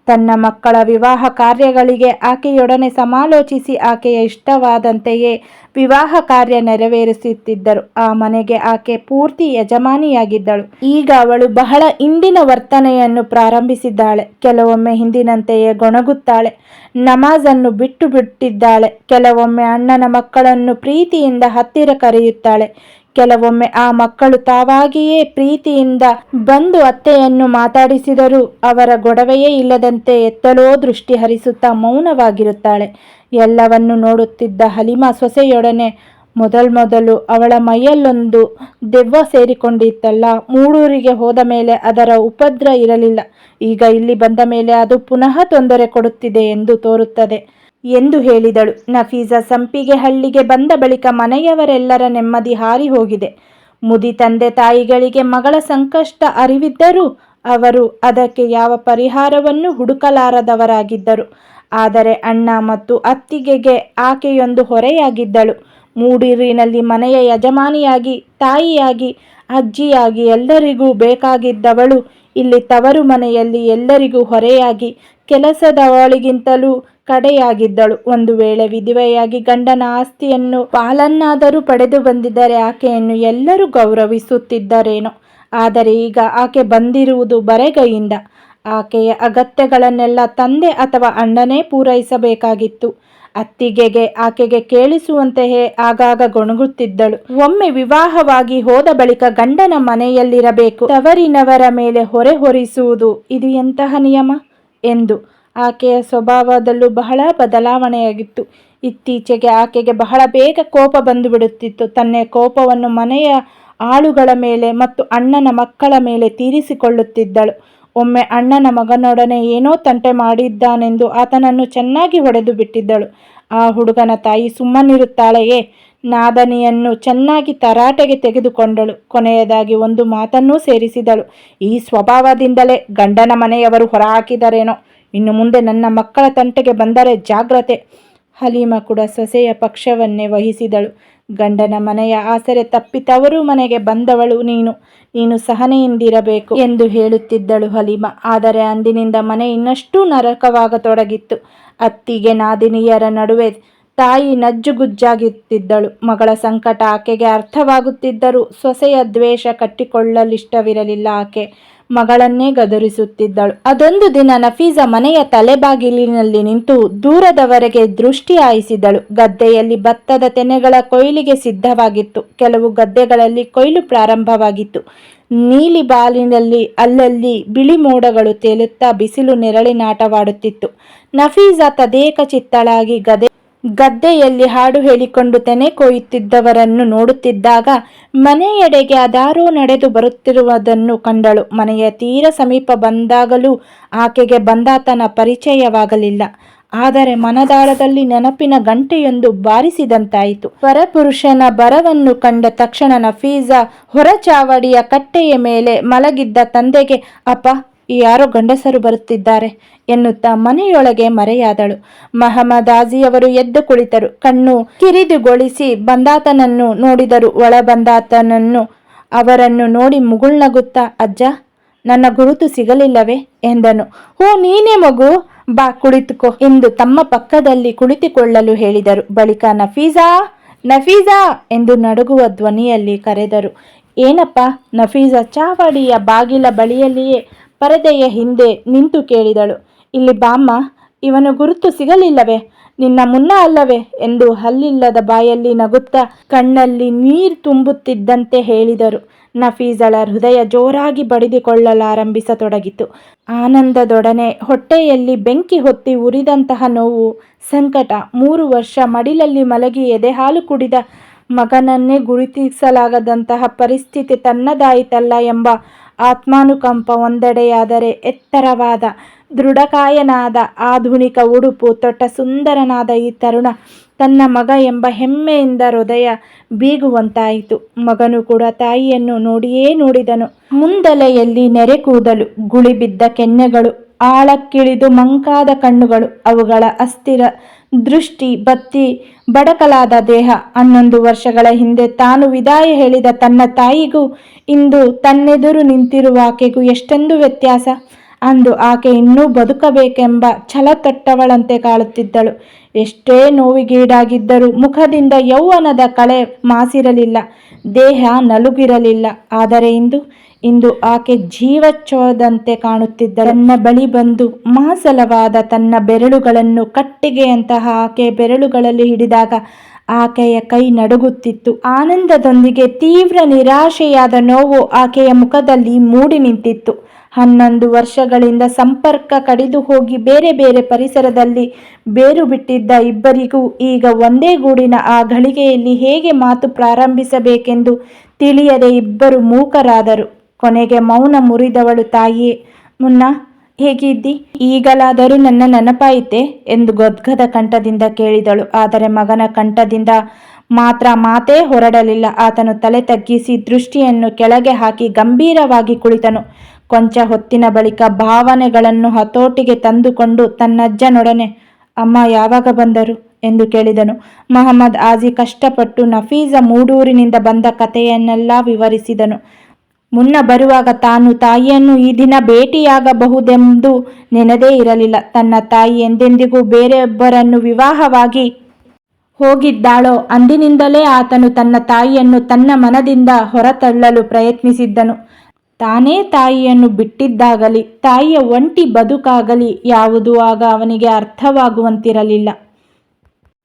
ತನ್ನ ಮಕ್ಕಳ ವಿವಾಹ ಕಾರ್ಯಗಳಿಗೆ ಆಕೆಯೊಡನೆ ಸಮಾಲೋಚಿಸಿ ಆಕೆಯ ಇಷ್ಟವಾದಂತೆಯೇ ವಿವಾಹ ಕಾರ್ಯ ನೆರವೇರಿಸುತ್ತಿದ್ದರು. ಆ ಮನೆಗೆ ಆಕೆ ಪೂರ್ತಿ ಯಜಮಾನಿಯಾಗಿದ್ದಳು. ಈಗ ಅವಳು ಬಹಳ ಇಂದಿನ ವರ್ತನೆಯನ್ನು ಪ್ರಾರಂಭಿಸಿದ್ದಾಳೆ. ಕೆಲವೊಮ್ಮೆ ಹಿಂದಿನಂತೆಯೇ ಗೊಣಗುತ್ತಾಳೆ. ನಮಾಜನ್ನು ಬಿಟ್ಟು ಬಿಟ್ಟಿದ್ದಾಳೆ. ಕೆಲವೊಮ್ಮೆ ಅಣ್ಣನ ಮಕ್ಕಳನ್ನು ಪ್ರೀತಿಯಿಂದ ಹತ್ತಿರ ಕರೆಯುತ್ತಾಳೆ. ಕೆಲವೊಮ್ಮೆ ಆ ಮಕ್ಕಳು ತಾವಾಗಿಯೇ ಪ್ರೀತಿಯಿಂದ ಬಂದು ಅತ್ತೆಯನ್ನು ಮಾತಾಡಿಸಿದರೂ. ಅವರ ಗೊಡವೆಯೇ ಇಲ್ಲದಂತೆ ಎತ್ತಲೋ ದೃಷ್ಟಿ ಹರಿಸುತ್ತಾ ಮೌನವಾಗಿರುತ್ತಾಳೆ. ಎಲ್ಲವನ್ನು ನೋಡುತ್ತಿದ್ದ ಹಲಿಮಾ ಸೊಸೆಯೊಡನೆ ಮೊದಲ್ಮೊದಲು ಅವಳ ಮೈಯಲ್ಲೊಂದು ದೆವ್ವ ಸೇರಿಕೊಂಡಿತ್ತಲ್ಲ, ಮೂಡೂರಿಗೆ ಹೋದ ಮೇಲೆ ಅದರ ಉಪದ್ರ ಇರಲಿಲ್ಲ. ಈಗ ಇಲ್ಲಿ ಬಂದ ಮೇಲೆ ಅದು ಪುನಃ ತೊಂದರೆ ಕೊಡುತ್ತಿದೆ ಎಂದು ತೋರುತ್ತದೆ. ಎಂದು ಹೇಳಿದಳು. ನಫೀಸಾ ಸಂಪಿಗೆ ಹಳ್ಳಿಗೆ ಬಂದ ಬಳಿಕ ಮನೆಯವರೆಲ್ಲರ ನೆಮ್ಮದಿ ಹಾರಿ ಹೋಗಿದೆ. ಮುದಿ ತಂದೆ ತಾಯಿಗಳಿಗೆ ಮಗಳ ಸಂಕಷ್ಟ ಅರಿವಿದ್ದರೂ ಅವರು ಅದಕ್ಕೆ ಯಾವ ಪರಿಹಾರವನ್ನು ಹುಡುಕಲಾರದವರಾಗಿದ್ದರು. ಆದರೆ ಅಣ್ಣ ಮತ್ತು ಅತ್ತಿಗೆಗೆ ಆಕೆಯೊಂದು ಹೊರೆಯಾಗಿದ್ದಳು. ಮೂಡಿರಿನಲ್ಲಿ ಮನೆಯ ಯಜಮಾನಿಯಾಗಿ, ತಾಯಿಯಾಗಿ, ಅಜ್ಜಿಯಾಗಿ ಎಲ್ಲರಿಗೂ ಬೇಕಾಗಿದ್ದವಳು. ಇಲ್ಲಿ ತವರು ಮನೆಯಲ್ಲಿ ಎಲ್ಲರಿಗೂ ಹೊರೆಯಾಗಿ ಕೆಲಸದವಳಿಗಿಂತಲೂ ಕಡೆಯಾಗಿದ್ದಳು. ಒಂದು ವೇಳೆ ವಿಧವೆಯಾಗಿ ಗಂಡನ ಆಸ್ತಿಯನ್ನು ಪಾಲನ್ನಾದರೂ ಪಡೆದು ಬಂದಿದ್ದರೆ ಆಕೆಯನ್ನು ಎಲ್ಲರೂ ಗೌರವಿಸುತ್ತಿದ್ದರೇನೋ. ಆದರೆ ಈಗ ಆಕೆ ಬಂದಿರುವುದು ಬರೆಗೈಯಿಂದ. ಆಕೆಯ ಅಗತ್ಯಗಳನ್ನೆಲ್ಲ ತಂದೆ ಅಥವಾ ಅಣ್ಣನೇ ಪೂರೈಸಬೇಕಾಗಿತ್ತು. ಅತ್ತಿಗೆಗೆ ಆಕೆಗೆ ಕೇಳಿಸುವಂತೆಯೇ ಆಗಾಗ ಗೊಣಗುತ್ತಿದ್ದಳು. ಒಮ್ಮೆ ವಿವಾಹವಾಗಿ ಹೋದ ಬಳಿಕ ಗಂಡನ ಮನೆಯಲ್ಲಿರಬೇಕು. ತವರಿನವರ ಮೇಲೆ ಹೊರೆ ಹೊರಿಸುವುದು ಇದು ಎಂತಹ ನಿಯಮ? ಎಂದು ಆಕೆಯ ಸ್ವಭಾವದಲ್ಲೂ ಬಹಳ ಬದಲಾವಣೆಯಾಗಿತ್ತು. ಇತ್ತೀಚೆಗೆ ಆಕೆಗೆ ಬಹಳ ಬೇಗ ಕೋಪ ಬಂದುಬಿಡುತ್ತಿತ್ತು. ತನ್ನ ಕೋಪವನ್ನು ಮನೆಯ ಆಳುಗಳ ಮೇಲೆ ಮತ್ತು ಅಣ್ಣನ ಮಕ್ಕಳ ಮೇಲೆ ತೀರಿಸಿಕೊಳ್ಳುತ್ತಿದ್ದಳು. ಒಮ್ಮೆ ಅಣ್ಣನ ಮಗನೊಡನೆ ಏನೋ ತಂಟೆ ಮಾಡಿದ್ದಾನೆಂದು ಆತನನ್ನು ಚೆನ್ನಾಗಿ ಹೊಡೆದು ಬಿಟ್ಟಿದ್ದಳು. ಆ ಹುಡುಗನ ತಾಯಿ ಸುಮ್ಮನಿರುತ್ತಾಳೆಯೇ ನಾದನಿಯನ್ನು ಚೆನ್ನಾಗಿ ತರಾಟೆಗೆ ತೆಗೆದುಕೊಂಡಳು. ಕೊನೆಯದಾಗಿ ಒಂದು ಮಾತನ್ನೂ ಸೇರಿಸಿದಳು. ಈ ಸ್ವಭಾವದಿಂದಲೇ ಗಂಡನ ಮನೆಯವರು ಹೊರಹಾಕಿದರೇನೋ. ಇನ್ನು ಮುಂದೆ ನನ್ನ ಮಕ್ಕಳ ತಂಟೆಗೆ ಬಂದರೆ ಜಾಗ್ರತೆ. ಹಲೀಮ ಕೂಡ ಸೊಸೆಯ ಪಕ್ಷವನ್ನೇ ವಹಿಸಿದಳು. ಗಂಡನ ಮನೆಯ ಆಸರೆ ತಪ್ಪಿತವರು ಮನೆಗೆ ಬಂದವಳು ನೀನು. ನೀನು ಸಹನೆಯಿಂದಿರಬೇಕು ಎಂದು ಹೇಳುತ್ತಿದ್ದಳು ಹಲೀಮ. ಆದರೆ ಅಂದಿನಿಂದ ಮನೆ ಇನ್ನಷ್ಟು ನರಕವಾಗತೊಡಗಿತ್ತು. ಅತ್ತಿಗೆ ನಾದಿನಿಯರ ನಡುವೆ ತಾಯಿ ನಜ್ಜುಗುಜ್ಜಾಗುತ್ತಿದ್ದಳು. ಮಗಳ ಸಂಕಟ ಆಕೆಗೆ ಅರ್ಥವಾಗುತ್ತಿದ್ದರೂ ಸೊಸೆಯ ದ್ವೇಷ ಕಟ್ಟಿಕೊಳ್ಳಲಿಷ್ಟವಿರಲಿಲ್ಲ ಆಕೆ. ಮಗಳನ್ನೇ ಗದರಿಸುತ್ತಿದ್ದಳು. ಅದೊಂದು ದಿನ ನಫೀಸಾ ಮನೆಯ ತಲೆಬಾಗಿಲಿನಲ್ಲಿ ನಿಂತು ದೂರದವರೆಗೆ ದೃಷ್ಟಿ ಹಾಯಿಸಿದಳು. ಗದ್ದೆಯಲ್ಲಿ ಭತ್ತದ ತೆನೆಗಳ ಕೊಯ್ಲಿಗೆ ಸಿದ್ಧವಾಗಿತ್ತು. ಕೆಲವು ಗದ್ದೆಗಳಲ್ಲಿ ಕೊಯ್ಲು ಪ್ರಾರಂಭವಾಗಿತ್ತು. ನೀಲಿ ಬಾಲಿನಲ್ಲಿ ಅಲ್ಲಲ್ಲಿ ಬಿಳಿ ಮೋಡಗಳು ತೇಲುತ್ತಾ ಬಿಸಿಲು ನೆರಳಿನಾಟವಾಡುತ್ತಿತ್ತು ನಫೀಸಾ ತದೇಕ ಚಿತ್ತಳಾಗಿ ಗದೆ ಗದ್ದೆಯಲ್ಲಿ ಹಾಡು ಹೇಳಿಕೊಂಡು ತೆನೆ ಕೊಯ್ಯುತ್ತಿದ್ದವರನ್ನು ನೋಡುತ್ತಿದ್ದಾಗ ಮನೆಯೆಡೆಗೆ ಅದಾರೋ ನಡೆದು ಬರುತ್ತಿರುವುದನ್ನು ಕಂಡಳು. ಮನೆಯ ತೀರ ಸಮೀಪ ಬಂದಾಗಲೂ ಆಕೆಗೆ ಬಂದಾತನ ಪರಿಚಯವಾಗಲಿಲ್ಲ. ಆದರೆ ಮನದಾಳದಲ್ಲಿ ನೆನಪಿನ ಗಂಟೆಯೊಂದು ಬಾರಿಸಿದಂತಾಯಿತು. ಪರಪುರುಷನ ಬರವನ್ನು ಕಂಡ ತಕ್ಷಣ ನಫೀಜಾ ಹೊರಚಾವಡಿಯ ಕಟ್ಟೆಯ ಮೇಲೆ ಮಲಗಿದ್ದ ತಂದೆಗೆ, ಅಪ್ಪ ಯಾರೋ ಗಂಡಸರು ಬರುತ್ತಿದ್ದಾರೆ ಎನ್ನುತ್ತಾ ಮನೆಯೊಳಗೆ ಮರೆಯಾದಳು. ಮಹಮ್ಮದಾಜಿಯವರು ಎದ್ದು ಕುಳಿತರು. ಕಣ್ಣು ಕಿರಿದುಗೊಳಿಸಿ ಬಂದಾತನನ್ನು ನೋಡಿದರು. ಒಳ ಬಂದಾತನನ್ನು ಅವರನ್ನು ನೋಡಿ ಮುಗುಳ್ನಗುತ್ತಾ, ಅಜ್ಜ, ನನ್ನ ಗುರುತು ಸಿಗಲಿಲ್ಲವೇ? ಎಂದನು. ಓ ನೀನೇ ಮಗು, ಬಾ, ಕುಳಿತುಕೋ ಎಂದು ತಮ್ಮ ಪಕ್ಕದಲ್ಲಿ ಕುಳಿತುಕೊಳ್ಳಲು ಹೇಳಿದರು. ಬಳಿಕ, ನಫೀಸಾ ನಫೀಸಾ ಎಂದು ನಡುಗುವ ಧ್ವನಿಯಲ್ಲಿ ಕರೆದರು. ಏನಪ್ಪ, ನಫೀಸಾ, ಚಾವಡಿಯ ಬಾಗಿಲ ಬಳಿಯಲ್ಲಿಯೇ ಪರದೆಯ ಹಿಂದೆ ನಿಂತು ಕೇಳಿದಳು. ಇಲ್ಲಿ ಬಾಮ್ಮ, ಇವನು ಗುರುತು ಸಿಗಲಿಲ್ಲವೇ? ನಿನ್ನ ಮುನ್ನ ಅಲ್ಲವೇ? ಎಂದು ಹಲ್ಲಿಲ್ಲದ ಬಾಯಲ್ಲಿ ನಗುತ್ತಾ ಕಣ್ಣಲ್ಲಿ ನೀರು ತುಂಬುತ್ತಿದ್ದಂತೆ ಹೇಳಿದರು. ನಫೀಸಳ ಹೃದಯ ಜೋರಾಗಿ ಬಡಿದುಕೊಳ್ಳಲಾರಂಭಿಸತೊಡಗಿತು. ಆನಂದದೊಡನೆ ಹೊಟ್ಟೆಯಲ್ಲಿ ಬೆಂಕಿ ಹೊತ್ತಿ ಉರಿದಂತಹ ನೋವು, ಸಂಕಟ, ಮೂರು ವರ್ಷ ಮಡಿಲಲ್ಲಿ ಮಲಗಿ ಎದೆಹಾಲು ಕುಡಿದ ಮಗನನ್ನೇ ಗುರುತಿಸಲಾಗದಂತಹ ಪರಿಸ್ಥಿತಿ ತನ್ನದಾಯಿತಲ್ಲ ಎಂಬ ಆತ್ಮಾನುಕಂಪ ಒಂದೆಡೆಯಾದರೆ ಎತ್ತರವಾದ ದೃಢಕಾಯನಾದ ಆಧುನಿಕ ಉಡುಪು, ತೊಟ್ಟ ಸುಂದರನಾದ ಈ ತರುಣ ತನ್ನ ಮಗ ಎಂಬ ಹೆಮ್ಮೆಯಿಂದ ಹೃದಯ ಬೀಗುವಂತಾಯಿತು. ಮಗನು ಕೂಡ ತಾಯಿಯನ್ನು ನೋಡಿಯೇ ನೋಡಿದನು. ಮುಂದಲೆಯಲ್ಲಿ ನೆರೆ ಕೂದಲು ಗುಳಿಬಿದ್ದ ಕೆನ್ನೆಗಳು ಆಳಕ್ಕಿಳಿದು ಮಂಕಾದ ಕಣ್ಣುಗಳು, ಅವುಗಳ ಅಸ್ಥಿರ ದೃಷ್ಟಿ, ಬತ್ತಿ, ಬಡಕಲಾದ ದೇಹ. ಹನ್ನೊಂದು ವರ್ಷಗಳ ಹಿಂದೆ ತಾನು ವಿದಾಯ ಹೇಳಿದ ತನ್ನ ತಾಯಿಗೂ ಇಂದು ತನ್ನೆದುರು ನಿಂತಿರುವ ಆಕೆಗೂ ಎಷ್ಟೊಂದು ವ್ಯತ್ಯಾಸ. ಅಂದು ಆಕೆ ಇನ್ನೂ ಬದುಕಬೇಕೆಂಬ ಛಲ ತೊಟ್ಟವಳಂತೆ ಕಾಣುತ್ತಿದ್ದಳು ಎಷ್ಟೇ ನೋವಿಗೀಡಾಗಿದ್ದರೂ ಮುಖದಿಂದ ಯೌವನದ ಕಳೆ ಮಾಸಿರಲಿಲ್ಲ. ದೇಹ ನಲುಗಿರಲಿಲ್ಲ. ಆದರೆ ಇಂದು ಇಂದು ಆಕೆ ಜೀವಚ್ಛೋದಂತೆ ಕಾಣುತ್ತಿದ್ದ ತನ್ನ ಬಳಿ ಬಂದು ಮಾಸಲವಾದ ತನ್ನ ಬೆರಳುಗಳನ್ನು ಕಟ್ಟಿಗೆಯಂತಹ ಆಕೆ ಬೆರಳುಗಳಲ್ಲಿ ಹಿಡಿದಾಗ ಆಕೆಯ ಕೈ ನಡುಗುತ್ತಿತ್ತು. ಆನಂದದೊಂದಿಗೆ ತೀವ್ರ ನಿರಾಶೆಯಾದ ನೋವು ಆಕೆಯ ಮುಖದಲ್ಲಿ ಮೂಡಿ ನಿಂತಿತ್ತು. ಹನ್ನೊಂದು ವರ್ಷಗಳಿಂದ ಸಂಪರ್ಕ ಕಡಿದು ಹೋಗಿ ಬೇರೆ ಬೇರೆ ಪರಿಸರದಲ್ಲಿ ಬೇರು ಬಿಟ್ಟಿದ್ದ ಇಬ್ಬರಿಗೂ ಈಗ ಒಂದೇ ಗೂಡಿನ ಆ ಘಳಿಗೆಯಲ್ಲಿ ಹೇಗೆ ಮಾತು ಪ್ರಾರಂಭಿಸಬೇಕೆಂದು ತಿಳಿಯದೆ ಇಬ್ಬರು ಮೂಕರಾದರು. ಕೊನೆಗೆ ಮೌನ ಮುರಿದವಳು ತಾಯಿ. ಮುನ್ನ ಹೇಗಿದ್ದಿ ಈಗಲಾದರೂ ನನ್ನ ನೆನಪಾಯಿತೆ? ಎಂದು ಗದ್ಗದ ಕಂಠದಿಂದ ಕೇಳಿದಳು. ಆದರೆ ಮಗನ ಕಂಠದಿಂದ ಮಾತ್ರ ಮಾತೇ ಹೊರಡಲಿಲ್ಲ. ಆತನು ತಲೆ ತಗ್ಗಿಸಿ ದೃಷ್ಟಿಯನ್ನು ಕೆಳಗೆ ಹಾಕಿ ಗಂಭೀರವಾಗಿ ಕುಳಿತನು. ಕೊಂಚ ಹೊತ್ತಿನ ಬಳಿಕ ಭಾವನೆಗಳನ್ನು ಹತೋಟಿಗೆ ತಂದುಕೊಂಡು ತನ್ನಜ್ಜನೊಡನೆ, ಅಮ್ಮ, ಯಾವಾಗ ಬಂದರು? ಎಂದು ಕೇಳಿದನು. ಮಹಮ್ಮದ್ ಆಜಿ ಕಷ್ಟಪಟ್ಟು ನಫೀಸ ಮೂಡೂರಿನಿಂದ ಬಂದ ಕಥೆಯನ್ನೆಲ್ಲ ವಿವರಿಸಿದನು. ಮುನ್ನ ಬರುವಾಗ ತಾನು ತಾಯಿಯನ್ನು ಈ ದಿನ ಭೇಟಿಯಾಗಬಹುದೆಂದು ನೆನೆದೇ ಇರಲಿಲ್ಲ. ತನ್ನ ತಾಯಿ ಎಂದೆಂದಿಗೂ ಬೇರೆಯೊಬ್ಬರನ್ನು ವಿವಾಹವಾಗಿ ಹೋಗಿದ್ದಾಳೋ ಅಂದಿನಿಂದಲೇ ಆತನು ತನ್ನ ತಾಯಿಯನ್ನು ತನ್ನ ಮನದಿಂದ ಹೊರತಳ್ಳಲು ಪ್ರಯತ್ನಿಸಿದ್ದನು. ತಾನೇ ತಾಯಿಯನ್ನು ಬಿಟ್ಟಿದ್ದಾಗಲಿ, ತಾಯಿಯ ಒಂಟಿ ಬದುಕಾಗಲಿ ಯಾವುದೂ ಆಗ ಅವನಿಗೆ ಅರ್ಥವಾಗುವಂತಿರಲಿಲ್ಲ.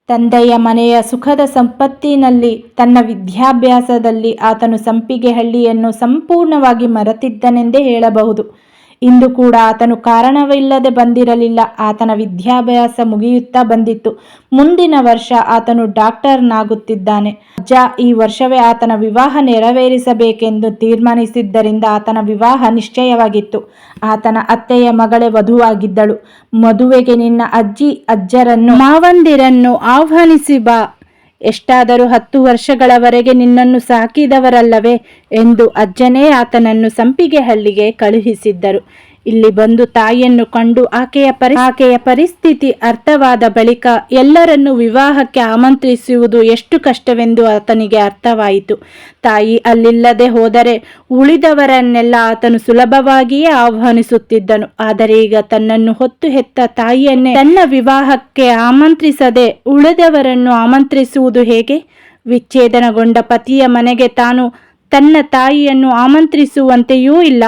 ತಂದೆಯ ಮನೆಯ ಸುಖದ ಸಂಪತ್ತಿನಲ್ಲಿ ತನ್ನ ವಿದ್ಯಾಭ್ಯಾಸದಲ್ಲಿ ಆತನು ಸಂಪಿಗೆಹಳ್ಳಿಯನ್ನು ಸಂಪೂರ್ಣವಾಗಿ ಮರೆತಿದ್ದನೆಂದೇ ಹೇಳಬಹುದು. ಇಂದು ಕೂಡ ಆತನು ಕಾರಣವಿಲ್ಲದೆ ಬಂದಿರಲಿಲ್ಲ. ಆತನ ವಿದ್ಯಾಭ್ಯಾಸ ಮುಗಿಯುತ್ತಾ ಬಂದಿತ್ತು. ಮುಂದಿನ ವರ್ಷ ಆತನು ಡಾಕ್ಟರ್ನಾಗುತ್ತಿದ್ದಾನೆ. ಅಜ್ಜ, ಈ ವರ್ಷವೇ ಆತನ ವಿವಾಹ ನೆರವೇರಿಸಬೇಕೆಂದು ತೀರ್ಮಾನಿಸಿದ್ದರಿಂದ ಆತನ ವಿವಾಹ ನಿಶ್ಚಯವಾಗಿತ್ತು. ಆತನ ಅತ್ತೆಯ ಮಗಳೇ ವಧುವಾಗಿದ್ದಳು. ಮದುವೆಗೆ ನಿನ್ನ ಅಜ್ಜಿ, ಅಜ್ಜರನ್ನು ಮಾವಂದಿರನ್ನು ಆಹ್ವಾನಿಸಿ ಬಾ. ಎಷ್ಟಾದರೂ ಹತ್ತು ವರ್ಷಗಳವರೆಗೆ ನಿನ್ನನ್ನು ಸಾಕಿದವರಲ್ಲವೇ ಎಂದು ಅಜ್ಜನೇ ಆತನನ್ನು ಸಂಪಿಗೆಹಳ್ಳಿಗೆ ಕಳುಹಿಸಿದ್ದರು. ಇಲ್ಲಿ ಬಂದು ತಾಯಿಯನ್ನು ಕಂಡು ಆಕೆಯ ಪರಿ, ಆಕೆಯ ಪರಿಸ್ಥಿತಿ ಅರ್ಥವಾದ ಬಳಿಕ ಎಲ್ಲರನ್ನು ವಿವಾಹಕ್ಕೆ ಆಮಂತ್ರಿಸುವುದು ಎಷ್ಟು ಕಷ್ಟವೆಂದು ಆತನಿಗೆ ಅರ್ಥವಾಯಿತು. ತಾಯಿ ಅಲ್ಲಿಲ್ಲದೆ ಹೋದರೆ ಉಳಿದವರನ್ನೆಲ್ಲ ಆತನು ಸುಲಭವಾಗಿಯೇ ಆಹ್ವಾನಿಸುತ್ತಿದ್ದನು. ಆದರೆ ಈಗ ತನ್ನನ್ನು ಹೊತ್ತು ಹೆತ್ತ ತಾಯಿಯನ್ನೇ ತನ್ನ ವಿವಾಹಕ್ಕೆ ಆಮಂತ್ರಿಸದೆ ಉಳಿದವರನ್ನು ಆಮಂತ್ರಿಸುವುದು ಹೇಗೆ? ವಿಚ್ಛೇದನಗೊಂಡ ಪತಿಯ ಮನೆಗೆ ತಾನು ತನ್ನ ತಾಯಿಯನ್ನು ಆಮಂತ್ರಿಸುವಂತೆಯೂ ಇಲ್ಲ.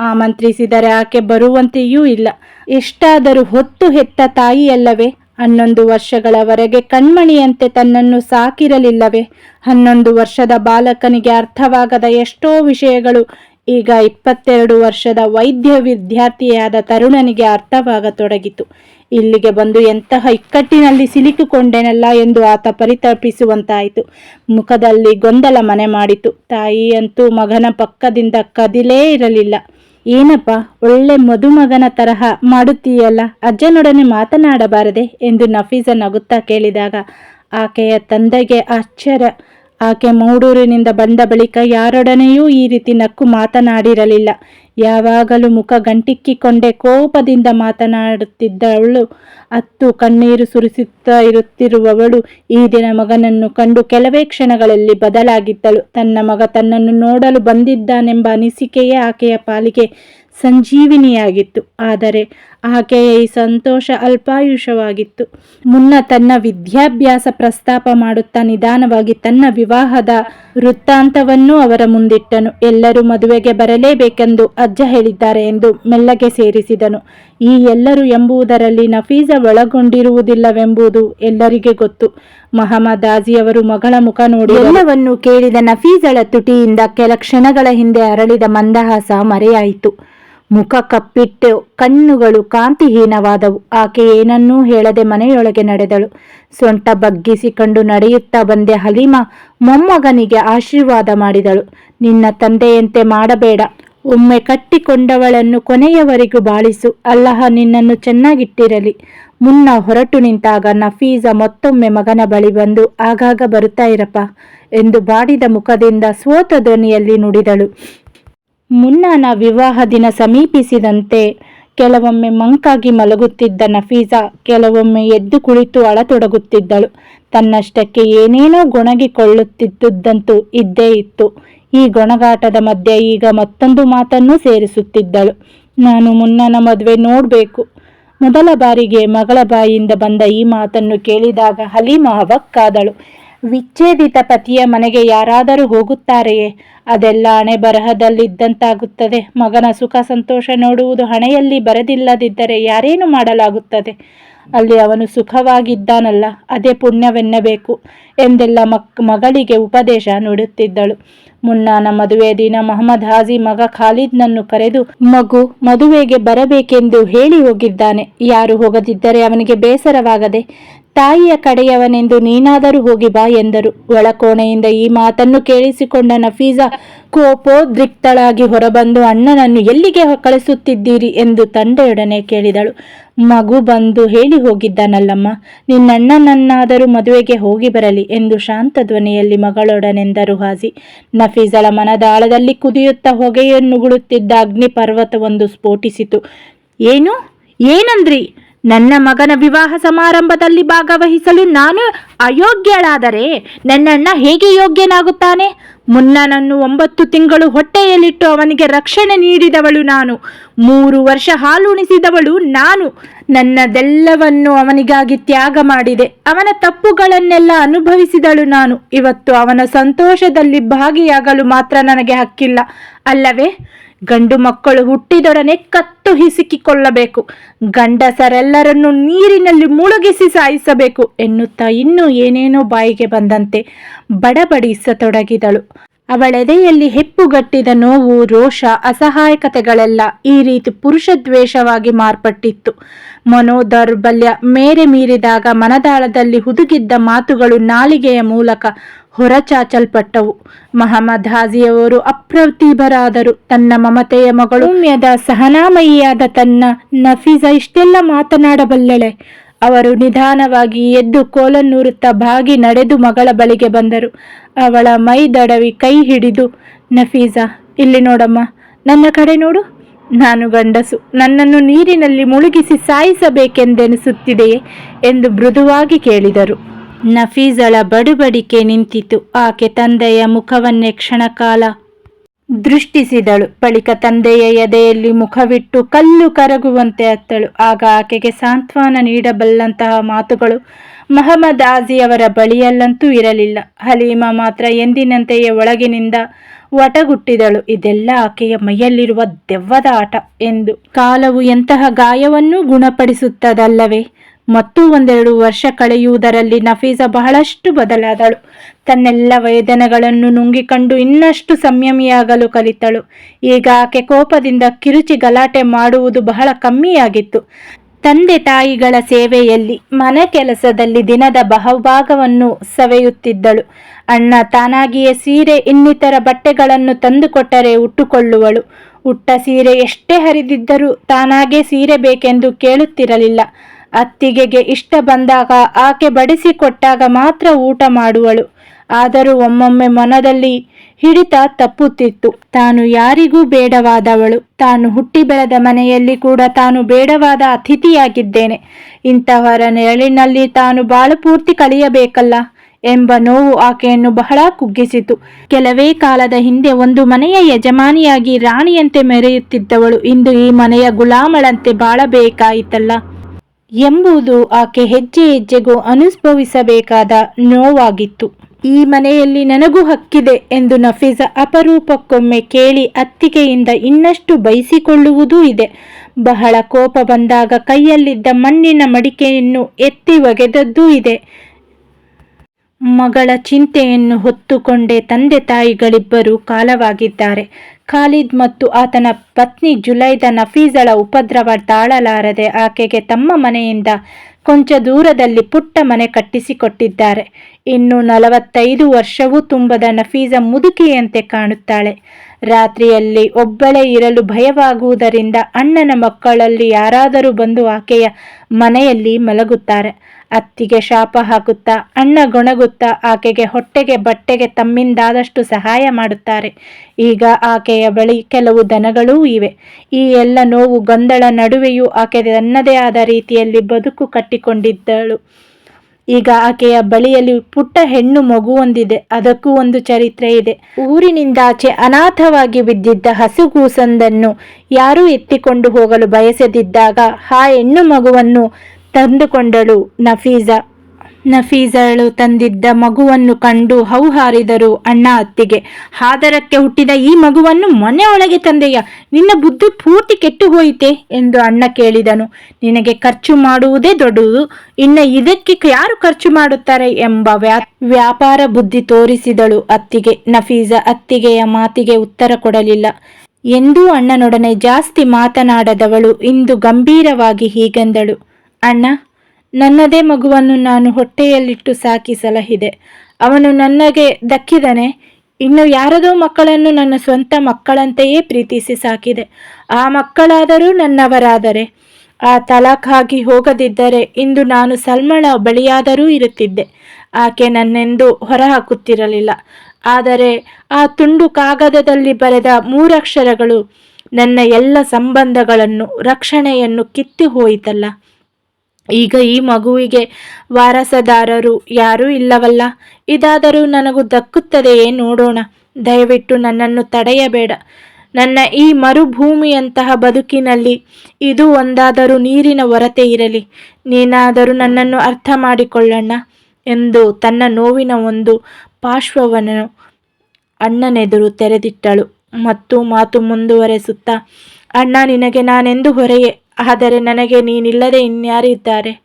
ಆಮಂತ್ರಿಸಿದರೆ ಆಕೆ ಬರುವಂತೆಯೂ ಇಲ್ಲ. ಎಷ್ಟಾದರೂ ಹೊತ್ತು ಹೆತ್ತ ತಾಯಿಯಲ್ಲವೇ? ಹನ್ನೊಂದು ವರ್ಷಗಳವರೆಗೆ ಕಣ್ಮಣಿಯಂತೆ ತನ್ನನ್ನು ಸಾಕಿರಲಿಲ್ಲವೇ? ಹನ್ನೊಂದು ವರ್ಷದ ಬಾಲಕನಿಗೆ ಅರ್ಥವಾಗದ ಎಷ್ಟೋ ವಿಷಯಗಳು, ಈಗ ಇಪ್ಪತ್ತೆರಡು ವರ್ಷದ ವೈದ್ಯ ವಿದ್ಯಾರ್ಥಿಯಾದ ತರುಣನಿಗೆ ಅರ್ಥವಾಗತೊಡಗಿತು. ಇಲ್ಲಿಗೆ ಬಂದು ಎಂತಹ ಇಕ್ಕಟ್ಟಿನಲ್ಲಿ ಸಿಲುಕಿಕೊಂಡೆನಲ್ಲ ಎಂದು ಆತ ಪರಿತಪಿಸುವಂತಾಯಿತು. ಮುಖದಲ್ಲಿ ಗೊಂದಲ ಮನೆ ಮಾಡಿತು. ತಾಯಿಯಂತೂ ಮಗನ ಪಕ್ಕದಿಂದ ಕದಿಲೇ ಇರಲಿಲ್ಲ. ಏನಪ್ಪ, ಒಳ್ಳೆ ಮದುಮಗನ ತರಹ ಮಾಡುತ್ತೀಯಲ್ಲ? ಅಜ್ಜನೊಡನೆ ಮಾತನಾಡಬಾರದೆ ಎಂದು ನಫೀಸ ನಗುತ್ತಾ ಕೇಳಿದಾಗ, ಆಕೆಯ ತಂದೆಗೆ ಆಶ್ಚರ್ಯ. ಆಕೆ ಮೂಡೂರಿನಿಂದ ಬಂದ ಬಳಿಕ ಯಾರೊಡನೆಯೂ ಈ ರೀತಿ ನಕ್ಕು ಮಾತನಾಡಿರಲಿಲ್ಲ. ಯಾವಾಗಲೂ ಮುಖ ಗಂಟಿಕ್ಕಿಕೊಂಡೇ ಕೋಪದಿಂದ ಮಾತನಾಡುತ್ತಿದ್ದವಳು. ಅತ್ತು ಕಣ್ಣೀರು ಸುರಿಸುತ್ತಾ ಇರುತ್ತಿರುವವಳು ಈ ದಿನ ಮಗನನ್ನು ಕಂಡು ಕೆಲವೇ ಕ್ಷಣಗಳಲ್ಲಿ ಬದಲಾಗಿದ್ದಳು. ತನ್ನ ಮಗ ತನ್ನನ್ನು ನೋಡಲು ಬಂದಿದ್ದಾನೆಂಬ ಅನಿಸಿಕೆಯೇ ಆಕೆಯ ಪಾಲಿಗೆ ಸಂಜೀವಿನಿಯಾಗಿತ್ತು. ಆದರೆ ಆಕೆಯ ಈ ಸಂತೋಷ ಅಲ್ಪಾಯುಷವಾಗಿತ್ತು ಮುನ್ನ ತನ್ನ ವಿದ್ಯಾಭ್ಯಾಸ ಪ್ರಸ್ತಾಪ ಮಾಡುತ್ತಾ ನಿಧಾನವಾಗಿ ತನ್ನ ವಿವಾಹದ ವೃತ್ತಾಂತವನ್ನೂ ಅವರ ಮುಂದಿಟ್ಟನು. ಎಲ್ಲರೂ ಮದುವೆಗೆ ಬರಲೇಬೇಕೆಂದು ಅಜ್ಜ ಹೇಳಿದ್ದಾರೆ ಎಂದು ಮೆಲ್ಲಗೆ ಸೇರಿಸಿದನು. ಈ ಎಲ್ಲರೂ ಎಂಬುದರಲ್ಲಿ ನಫೀಸ ಒಳಗೊಂಡಿರುವುದಿಲ್ಲವೆಂಬುದು ಎಲ್ಲರಿಗೆ ಗೊತ್ತು. ಮಹಮ್ಮದ್ ಆಜಿಯವರು ಮಗಳ ಮುಖ ನೋಡಿ ಎಲ್ಲವನ್ನು ಕೇಳಿದ ನಫೀಸಳ ತುಟಿಯಿಂದ ಕೆಲ ಕ್ಷಣಗಳ ಹಿಂದೆ ಅರಳಿದ ಮಂದಹಾಸ ಮರೆಯಾಯಿತು. ಮುಖ ಕಪ್ಪಿಟ್ಟು ಕಣ್ಣುಗಳು ಕಾಂತಿಹೀನವಾದವು. ಆಕೆ ಏನನ್ನೂ ಹೇಳದೆ ಮನೆಯೊಳಗೆ ನಡೆದಳು. ಸೊಂಟ ಬಗ್ಗಿಸಿಕೊಂಡು ನಡೆಯುತ್ತಾ ಬಂದೆ ಹಲೀಮಾ ಮೊಮ್ಮಗನಿಗೆ ಆಶೀರ್ವಾದ ಮಾಡಿದಳು. ನಿನ್ನ ತಂದೆಯಂತೆ ಮಾಡಬೇಡ. ಒಮ್ಮೆ ಕಟ್ಟಿಕೊಂಡವಳನ್ನು ಕೊನೆಯವರೆಗೂ ಬಾಳಿಸು. ಅಲ್ಲಹ ನಿನ್ನನ್ನು ಚೆನ್ನಾಗಿಟ್ಟಿರಲಿ. ಮುನ್ನ ಹೊರಟು ನಿಂತಾಗ ನಫೀಜ ಮತ್ತೊಮ್ಮೆ ಮಗನ ಬಳಿ ಬಂದು, ಆಗಾಗ ಬರುತ್ತಾ ಇರಪ್ಪ ಎಂದು ಬಾಡಿದ ಮುಖದಿಂದ ಸ್ವೋತ ಧ್ವನಿಯಲ್ಲಿ ನುಡಿದಳು. ಮುನ್ನಾನ ವಿವಾಹ ದಿನ ಸಮೀಪಿಸಿದಂತೆ ಕೆಲವೊಮ್ಮೆ ಮಂಕಾಗಿ ಮಲಗುತ್ತಿದ್ದ ನಫೀಸಾ ಕೆಲವೊಮ್ಮೆ ಎದ್ದು ಕುಳಿತು ಅಳತೊಡಗುತ್ತಿದ್ದಳು. ತನ್ನಷ್ಟಕ್ಕೆ ಏನೇನೋ ಗೊಣಗಿಕೊಳ್ಳುತ್ತಿದ್ದುದಂತೂ ಇದ್ದೇ ಇತ್ತು. ಈ ಗೊಣಗಾಟದ ಮಧ್ಯೆ ಈಗ ಮತ್ತೊಂದು ಮಾತನ್ನು ಸೇರಿಸುತ್ತಿದ್ದಳು. ನಾನು ಮುನ್ನನ ಮದುವೆ ನೋಡಬೇಕು. ಮೊದಲ ಬಾರಿಗೆ ಮಗಳ ಬಾಯಿಯಿಂದ ಬಂದ ಈ ಮಾತನ್ನು ಕೇಳಿದಾಗ ಹಲೀಮಾ ಅವಕ್ಕಾದಳು. ವಿಚ್ಛೇದಿತ ಪತಿಯ ಮನೆಗೆ ಯಾರಾದರೂ ಹೋಗುತ್ತಾರೆಯೇ? ಅದೆಲ್ಲ ಹಣೆ ಬರಹದಲ್ಲಿದ್ದಂತಾಗುತ್ತದೆ ಮಗನ ಸುಖ ಸಂತೋಷ ನೋಡುವುದು ಹಣೆಯಲ್ಲಿ ಬರದಿಲ್ಲದಿದ್ದರೆ ಯಾರೇನು ಮಾಡಲಾಗುತ್ತದೆ? ಅಲ್ಲಿ ಅವನು ಸುಖವಾಗಿದ್ದಾನಲ್ಲ, ಅದೇ ಪುಣ್ಯವೆನ್ನಬೇಕು ಎಂದೆಲ್ಲ ಮಕ್, ಮಗಳಿಗೆ ಉಪದೇಶ ನೀಡುತ್ತಿದ್ದಳು. ಮುನ್ನಾನ ಮದುವೆ ದಿನ ಮೊಹಮ್ಮದ್ ಹಾಜಿ ಮಗ ಖಾಲಿದ್ನನ್ನು ಕರೆದು, ಮಗು, ಮದುವೆಗೆ ಬರಬೇಕೆಂದು ಹೇಳಿ ಹೋಗಿದ್ದಾನೆ. ಯಾರು ಹೋಗದಿದ್ದರೆ ಅವನಿಗೆ ಬೇಸರವಾಗದೆ ತಾಯಿಯ ಕಡೆಯವನೆಂದು ನೀನಾದರೂ ಹೋಗಿ ಬಾ ಎಂದರು. ಒಳಕೋಣೆಯಿಂದ ಈ ಮಾತನ್ನು ಕೇಳಿಸಿಕೊಂಡ ನಫೀಸಾ ಕೋಪೋದ್ರಿಕ್ತಳಾಗಿ ಹೊರಬಂದು, ಅಣ್ಣನನ್ನು ಎಲ್ಲಿಗೆ ಕಳಿಸುತ್ತಿದ್ದೀರಿ? ಎಂದು ತಂದೆಯೊಡನೆ ಕೇಳಿದಳು. ಮಗು ಬಂದು ಹೇಳಿ ಹೋಗಿದ್ದಾನಲ್ಲಮ್ಮ, ನಿನ್ನಣ್ಣನನ್ನಾದರೂ ಮದುವೆಗೆ ಹೋಗಿ ಬರಲಿ ಎಂದು ಶಾಂತ ಧ್ವನಿಯಲ್ಲಿ ಮಗಳೊಡನೆಂದರು ಹಾಸಿ ನಫೀಸಳ ಮನದ ಆಳದಲ್ಲಿ ಕುದಿಯುತ್ತಾ ಹೊಗೆಯನ್ನುಗುಳುತ್ತಿದ್ದ ಅಗ್ನಿ ಪರ್ವತವೊಂದು ಸ್ಫೋಟಿಸಿತು. ಏನು? ಏನಂದ್ರಿ? ನನ್ನ ಮಗನ ವಿವಾಹ ಸಮಾರಂಭದಲ್ಲಿ ಭಾಗವಹಿಸಲು ನಾನು ಅಯೋಗ್ಯಳಾದರೆ ನನ್ನಣ್ಣ ಹೇಗೆ ಯೋಗ್ಯನಾಗುತ್ತಾನೆ? ಮುನ್ನನನ್ನು ಒಂಬತ್ತು ತಿಂಗಳು ಹೊಟ್ಟೆಯಲ್ಲಿಟ್ಟು ಅವನಿಗೆ ರಕ್ಷಣೆ ನೀಡಿದವಳು ನಾನು. ಮೂರು ವರ್ಷ ಹಾಲುಣಿಸಿದವಳು ನಾನು. ನನ್ನದೆಲ್ಲವನ್ನು ಅವನಿಗಾಗಿ ತ್ಯಾಗ ಮಾಡಿದೆ. ಅವನ ತಪ್ಪುಗಳನ್ನೆಲ್ಲ ಅನುಭವಿಸಿದಳು ನಾನು. ಇವತ್ತು ಅವನ ಸಂತೋಷದಲ್ಲಿ ಭಾಗಿಯಾಗಲು ಮಾತ್ರ ನನಗೆ ಹಕ್ಕಿಲ್ಲ. ಅಲ್ಲವೇ? ಗಂಡು ಮಕ್ಕಳು ಹುಟ್ಟಿದೊಡನೆ ಕತ್ತು ಹಿಸುಕಿಕೊಳ್ಳಬೇಕು. ಗಂಡಸರೆಲ್ಲರನ್ನು ನೀರಿನಲ್ಲಿ ಮುಳುಗಿಸಿ ಸಾಯಿಸಬೇಕು ಎನ್ನುತ್ತಾ ಇನ್ನೂ ಏನೇನೋ ಬಾಯಿಗೆ ಬಂದಂತೆ ಬಡಬಡಿಸತೊಡಗಿದಳು ಅವಳೆದೆಯಲ್ಲಿ ಹೆಪ್ಪುಗಟ್ಟಿದ ನೋವು, ರೋಷ, ಅಸಹಾಯಕತೆಗಳೆಲ್ಲ ಈ ರೀತಿ ಪುರುಷ ದ್ವೇಷವಾಗಿ ಮಾರ್ಪಟ್ಟಿತ್ತು. ಮನೋದೌರ್ಬಲ್ಯ ಮೇರೆ ಮೀರಿದಾಗ ಮನದಾಳದಲ್ಲಿ ಹುದುಗಿದ್ದ ಮಾತುಗಳು ನಾಲಿಗೆಯ ಮೂಲಕ ಹೊರಚಾಚಲ್ಪಟ್ಟವು. ಮಹಮ್ಮದ್ ಹಾಜಿಯವರು ಅಪ್ರತಿಭರಾದರು. ತನ್ನ ಮಮತೆಯ ಮಗಳು ಸಹನಾಮಯಿಯಾದ ತನ್ನ ನಫೀಸ ಇಷ್ಟೆಲ್ಲ ಮಾತನಾಡಬಲ್ಲಳೆ. ಅವರು ನಿಧಾನವಾಗಿ ಎದ್ದು ಕೋಲನ್ನೂರುತ್ತ ಬಾಗಿ ನಡೆದು ಮಗಳ ಬಳಿಗೆ ಬಂದರು. ಅವಳ ಮೈ ದಡವಿ ಕೈ ಹಿಡಿದು, ನಫೀಸಾ, ಇಲ್ಲಿ ನೋಡಮ್ಮ. ನನ್ನ ಕಡೆ ನೋಡು. ನಾನು ಗಂಡಸು. ನನ್ನನ್ನು ನೀರಿನಲ್ಲಿ ಮುಳುಗಿಸಿ ಸಾಯಿಸಬೇಕೆಂದೆನಿಸುತ್ತಿದೆಯೇ? ಎಂದು ಮೃದುವಾಗಿ ಕೇಳಿದರು. ನಫೀಸಳ ಬಡುಬಡಿಕೆ ನಿಂತಿತು ಆಕೆ ತಂದೆಯ ಮುಖವನ್ನೇ ಕ್ಷಣಕಾಲ ದೃಷ್ಟಿಸಿದಳು. ಬಳಿಕ ತಂದೆಯ ಎದೆಯಲ್ಲಿ ಮುಖವಿಟ್ಟು ಕಲ್ಲು ಕರಗುವಂತೆ ಅತ್ತಳು. ಆಗ ಆಕೆಗೆ ಸಾಂತ್ವನ ನೀಡಬಲ್ಲಂತಹ ಮಾತುಗಳು ಮಹಮ್ಮದ್ ಆಜಿಯವರ ಬಳಿಯಲ್ಲಂತೂ ಇರಲಿಲ್ಲ. ಹಲೀಮಾ ಮಾತ್ರ ಎಂದಿನಂತೆಯೇ ಒಳಗಿನಿಂದ ವಟಗುಟ್ಟಿದಳು. ಇದೆಲ್ಲ ಆಕೆಯ ಮೈಯಲ್ಲಿರುವ ದೆವ್ವದ ಆಟ ಎಂದು. ಕಾಲವು ಎಂತಹ ಗಾಯವನ್ನೂ ಗುಣಪಡಿಸುತ್ತದಲ್ಲವೇ? ಮತ್ತು ಒಂದೆರಡು ವರ್ಷ ಕಳೆಯುವುದರಲ್ಲಿ ನಫೀಸಾ ಬಹಳಷ್ಟು ಬದಲಾದಳು. ತನ್ನೆಲ್ಲ ವೇದನೆಗಳನ್ನು ನುಂಗಿಕೊಂಡು ಇನ್ನಷ್ಟು ಸಂಯಮಿಯಾಗಲು ಕಲಿತಳು. ಈಗ ಆಕೆ ಕೋಪದಿಂದ ಕಿರುಚಿ ಗಲಾಟೆ ಮಾಡುವುದು ಬಹಳ ಕಮ್ಮಿಯಾಗಿತ್ತು. ತಂದೆ ತಾಯಿಗಳ ಸೇವೆಯಲ್ಲಿ ಮನೆ ಕೆಲಸದಲ್ಲಿ ದಿನದ ಬಹುಭಾಗವನ್ನು ಸವೆಯುತ್ತಿದ್ದಳು. ಅಣ್ಣ ತಾನಾಗಿಯೇ ಸೀರೆ ಇನ್ನಿತರ ಬಟ್ಟೆಗಳನ್ನು ತಂದುಕೊಟ್ಟರೆ ಉಟ್ಟುಕೊಳ್ಳುವಳು. ಉಟ್ಟ ಸೀರೆ ಎಷ್ಟೇ ಹರಿದಿದ್ದರೂ ತಾನಾಗೇ ಸೀರೆ ಬೇಕೆಂದು ಕೇಳುತ್ತಿರಲಿಲ್ಲ. ಅತ್ತಿಗೆಗೆ ಇಷ್ಟ ಬಂದಾಗ ಆಕೆ ಬಡಿಸಿಕೊಟ್ಟಾಗ ಮಾತ್ರ ಊಟ ಮಾಡುವಳು. ಆದರೂ ಒಮ್ಮೊಮ್ಮೆ ಮನದಲ್ಲಿ ಹಿಡಿತ ತಪ್ಪುತ್ತಿತ್ತು. ತಾನು ಯಾರಿಗೂ ಬೇಡವಾದವಳು. ತಾನು ಹುಟ್ಟಿ ಬೆಳೆದ ಮನೆಯಲ್ಲಿ ಕೂಡ ತಾನು ಬೇಡವಾದ ಅತಿಥಿಯಾಗಿದ್ದೇನೆ. ಇಂತಹವರ ನೆರಳಿನಲ್ಲಿ ತಾನು ಬಾಳು ಪೂರ್ತಿ ಕಳೆಯಬೇಕಲ್ಲ ಎಂಬ ನೋವು ಆಕೆಯನ್ನು ಬಹಳ ಕುಗ್ಗಿಸಿತು. ಕೆಲವೇ ಕಾಲದ ಹಿಂದೆ ಒಂದು ಮನೆಯ ಯಜಮಾನಿಯಾಗಿ ರಾಣಿಯಂತೆ ಮೆರೆಯುತ್ತಿದ್ದವಳು ಇಂದು ಈ ಮನೆಯ ಗುಲಾಮಳಂತೆ ಬಾಳಬೇಕಾಯಿತಲ್ಲ ಎಂಬುದು ಆಕೆ ಹೆಜ್ಜೆ ಹೆಜ್ಜೆಗೂ ಅನುಭವಿಸಬೇಕಾದ ನೋವಾಗಿತ್ತು. ಈ ಮನೆಯಲ್ಲಿ ನನಗೂ ಹಕ್ಕಿದೆ ಎಂದು ನಫೀಸ ಅಪರೂಪಕ್ಕೊಮ್ಮೆ ಕೇಳಿ ಅತ್ತಿಗೆಯಿಂದ ಇನ್ನಷ್ಟು ಬಯಸಿಕೊಳ್ಳುವುದೂ ಇದೆ. ಬಹಳ ಕೋಪ ಬಂದಾಗ ಕೈಯಲ್ಲಿದ್ದ ಮಣ್ಣಿನ ಮಡಿಕೆಯನ್ನು ಎತ್ತಿ ಒಗೆದದ್ದೂ ಇದೆ. ಮಗಳ ಚಿಂತೆಯನ್ನು ಹೊತ್ತುಕೊಂಡೇ ತಂದೆ ತಾಯಿಗಳಿಬ್ಬರು ಕಾಲವಾಗಿದ್ದಾರೆ. ಖಾಲಿದ್ ಮತ್ತು ಆತನ ಪತ್ನಿ ಜುಲೈದ ನಫೀಜಳ ಉಪದ್ರವ ತಾಳಲಾರದೆ ಆಕೆಗೆ ತಮ್ಮ ಮನೆಯಿಂದ ಕೊಂಚ ದೂರದಲ್ಲಿ ಪುಟ್ಟ ಮನೆ ಕಟ್ಟಿಸಿಕೊಟ್ಟಿದ್ದಾರೆ. ಇನ್ನು ನಲವತ್ತೈದು ವರ್ಷವೂ ತುಂಬದ ನಫೀಸ ಮುದುಕಿಯಂತೆ ಕಾಣುತ್ತಾಳೆ. ರಾತ್ರಿಯಲ್ಲಿ ಒಬ್ಬಳೇ ಇರಲು ಭಯವಾಗುವುದರಿಂದ ಅಣ್ಣನ ಮಕ್ಕಳಲ್ಲಿ ಯಾರಾದರೂ ಬಂದು ಆಕೆಯ ಮನೆಯಲ್ಲಿ ಮಲಗುತ್ತಾರೆ. ಅತ್ತಿಗೆ ಶಾಪ ಹಾಕುತ್ತಾ, ಅಣ್ಣ ಗೊಣಗುತ್ತಾ, ಆಕೆಗೆ ಹೊಟ್ಟೆಗೆ ಬಟ್ಟೆಗೆ ತಮ್ಮಿಂದಾದಷ್ಟು ಸಹಾಯ ಮಾಡುತ್ತಾರೆ. ಈಗ ಆಕೆಯ ಬಳಿ ಕೆಲವು ದನಗಳೂ ಇವೆ. ಈ ಎಲ್ಲ ನೋವು ಗೊಂದಳ ನಡುವೆಯೂ ಆಕೆ ತನ್ನದೇ ಆದ ರೀತಿಯಲ್ಲಿ ಬದುಕು ಕಟ್ಟಿಕೊಂಡಿದ್ದಳು. ಈಗ ಆಕೆಯ ಬಳಿಯಲ್ಲಿ ಪುಟ್ಟ ಹೆಣ್ಣು ಮಗುವೊಂದಿದೆ. ಅದಕ್ಕೂ ಒಂದು ಚರಿತ್ರೆ ಇದೆ. ಊರಿನಿಂದಾಚೆ ಅನಾಥವಾಗಿ ಬಿದ್ದಿದ್ದ ಹಸುಗೂಸಂದನ್ನು ಯಾರೂ ಎತ್ತಿಕೊಂಡು ಹೋಗಲು ಬಯಸದಿದ್ದಾಗ, ಆ ಹೆಣ್ಣು ಮಗುವನ್ನು ತಂದುಕೊಂಡಳು ನಫೀಜ. ನಫೀಸಳು ತಂದಿದ್ದ ಮಗುವನ್ನು ಕಂಡು ಹೌಹಾರಿದರು ಅಣ್ಣ ಅತ್ತಿಗೆ. ಹಾದರಕ್ಕೆ ಹುಟ್ಟಿದ ಈ ಮಗುವನ್ನು ಮನೆಯೊಳಗೆ ತಂದೆಯ? ನಿನ್ನ ಬುದ್ಧಿ ಪೂರ್ತಿ ಕೆಟ್ಟು ಹೋಯಿತೆ ಎಂದು ಅಣ್ಣ ಕೇಳಿದನು. ನಿನಗೆ ಖರ್ಚು ಮಾಡುವುದೇ ದೊಡ್ಡದು, ಇನ್ನು ಇದಕ್ಕೆ ಯಾರು ಖರ್ಚು ಮಾಡುತ್ತಾರೆ ಎಂಬ ವ್ಯಾ, ವ್ಯಾಪಾರ ಬುದ್ಧಿ ತೋರಿಸಿದಳು ಅತ್ತಿಗೆ. ನಫೀಸ ಅತ್ತಿಗೆಯ ಮಾತಿಗೆ ಉತ್ತರ ಕೊಡಲಿಲ್ಲ. ಎಂದೂ ಅಣ್ಣನೊಡನೆ ಜಾಸ್ತಿ ಮಾತನಾಡದವಳು, ಇಂದು ಗಂಭೀರವಾಗಿ ಹೀಗೆಂದಳು. ಅಣ್ಣ, ನನ್ನದೇ ಮಗುವನ್ನು ನಾನು ಹೊಟ್ಟೆಯಲ್ಲಿಟ್ಟು ಸಾಕಿ ಸಲಹಿದೆ. ಅವನು ನನಗೆ ದಕ್ಕಿದನೆ. ಇನ್ನು ಯಾರದೋ ಮಕ್ಕಳನ್ನು ನನ್ನ ಸ್ವಂತ ಮಕ್ಕಳಂತೆಯೇ ಪ್ರೀತಿಸಿ ಸಾಕಿದೆ. ಆ ಮಕ್ಕಳಾದರೂ ನನ್ನವರಾದರೆ. ಆ ತಲಾಖಾಗಿ ಹೋಗದಿದ್ದರೆ ಇಂದು ನಾನು ಸಲ್ಮಳ ಬಳಿಯಾದರೂ ಇರುತ್ತಿದ್ದೆ. ಆಕೆ ನನ್ನೆಂದು ಹೊರಹಾಕುತ್ತಿರಲಿಲ್ಲ. ಆದರೆ ಆ ತುಂಡು ಕಾಗದದಲ್ಲಿ ಬರೆದ ಮೂರಕ್ಷರಗಳು ನನ್ನ ಎಲ್ಲ ಸಂಬಂಧಗಳನ್ನು, ರಕ್ಷಣೆಯನ್ನು ಕಿತ್ತು ಹೋಯಿತಲ್ಲ. ಈಗ ಈ ಮಗುವಿಗೆ ವಾರಸದಾರರು ಯಾರೂ ಇಲ್ಲವಲ್ಲ. ಇದಾದರೂ ನನಗೂ ದಕ್ಕುತ್ತದೆಯೇ ನೋಡೋಣ. ದಯವಿಟ್ಟು ನನ್ನನ್ನು ತಡೆಯಬೇಡ. ನನ್ನ ಈ ಮರುಭೂಮಿಯಂತಹ ಬದುಕಿನಲ್ಲಿ ಇದು ಒಂದಾದರೂ ನೀರಿನ ಹೊರತೆ ಇರಲಿ. ನೀನಾದರೂ ನನ್ನನ್ನು ಅರ್ಥ ಮಾಡಿಕೊಳ್ಳೋಣ ಎಂದು ತನ್ನ ನೋವಿನ ಒಂದು ಪಾರ್ಶ್ವವನ್ನು ಅಣ್ಣನೆದುರು ತೆರೆದಿಟ್ಟಳು. ಮತ್ತು ಮಾತು ಮುಂದುವರೆಸುತ್ತಾ, ಅಣ್ಣ, ನಿನಗೆ ನಾನೆಂದು ಹೊರೆಯೇ? ಆದರೆ ನನಗೆ ನೀನಿಲ್ಲದೆ ಇನ್ಯಾರಿದ್ದಾರೆ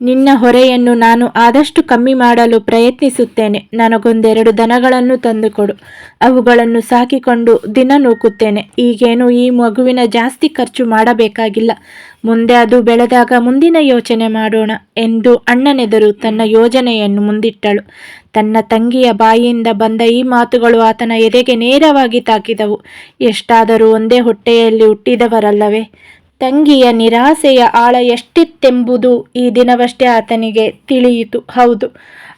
ನಿನ್ನ ಹೊರೆಯನ್ನು ನಾನು ಆದಷ್ಟು ಕಮ್ಮಿ ಮಾಡಲು ಪ್ರಯತ್ನಿಸುತ್ತೇನೆ. ನನಗೊಂದೆರಡು ದನಗಳನ್ನು ತಂದುಕೊಡು. ಅವುಗಳನ್ನು ಸಾಕಿಕೊಂಡು ದಿನ ನೂಕುತ್ತೇನೆ. ಈಗೇನು ಈ ಮಗುವಿನ ಜಾಸ್ತಿ ಖರ್ಚು ಮಾಡಬೇಕಾಗಿಲ್ಲ. ಮುಂದೆ ಅದು ಬೆಳೆದಾಗ ಮುಂದಿನ ಯೋಚನೆ ಮಾಡೋಣ ಎಂದು ಅಣ್ಣನೆದುರು ತನ್ನ ಯೋಜನೆಯನ್ನು ಮುಂದಿಟ್ಟಳು. ತನ್ನ ತಂಗಿಯ ಬಾಯಿಯಿಂದ ಬಂದ ಈ ಮಾತುಗಳು ಆತನ ಎದೆಗೆ ನೇರವಾಗಿ ತಾಕಿದವು. ಎಷ್ಟಾದರೂ ಒಂದೇ ಹೊಟ್ಟೆಯಲ್ಲಿ ಹುಟ್ಟಿದವರಲ್ಲವೇ? ತಂಗಿಯ ನಿರಾಸೆಯ ಆಳ ಎಷ್ಟಿತ್ತೆಂಬುದು ಈ ದಿನವಷ್ಟೇ ಆತನಿಗೆ ತಿಳಿಯಿತು. ಹೌದು,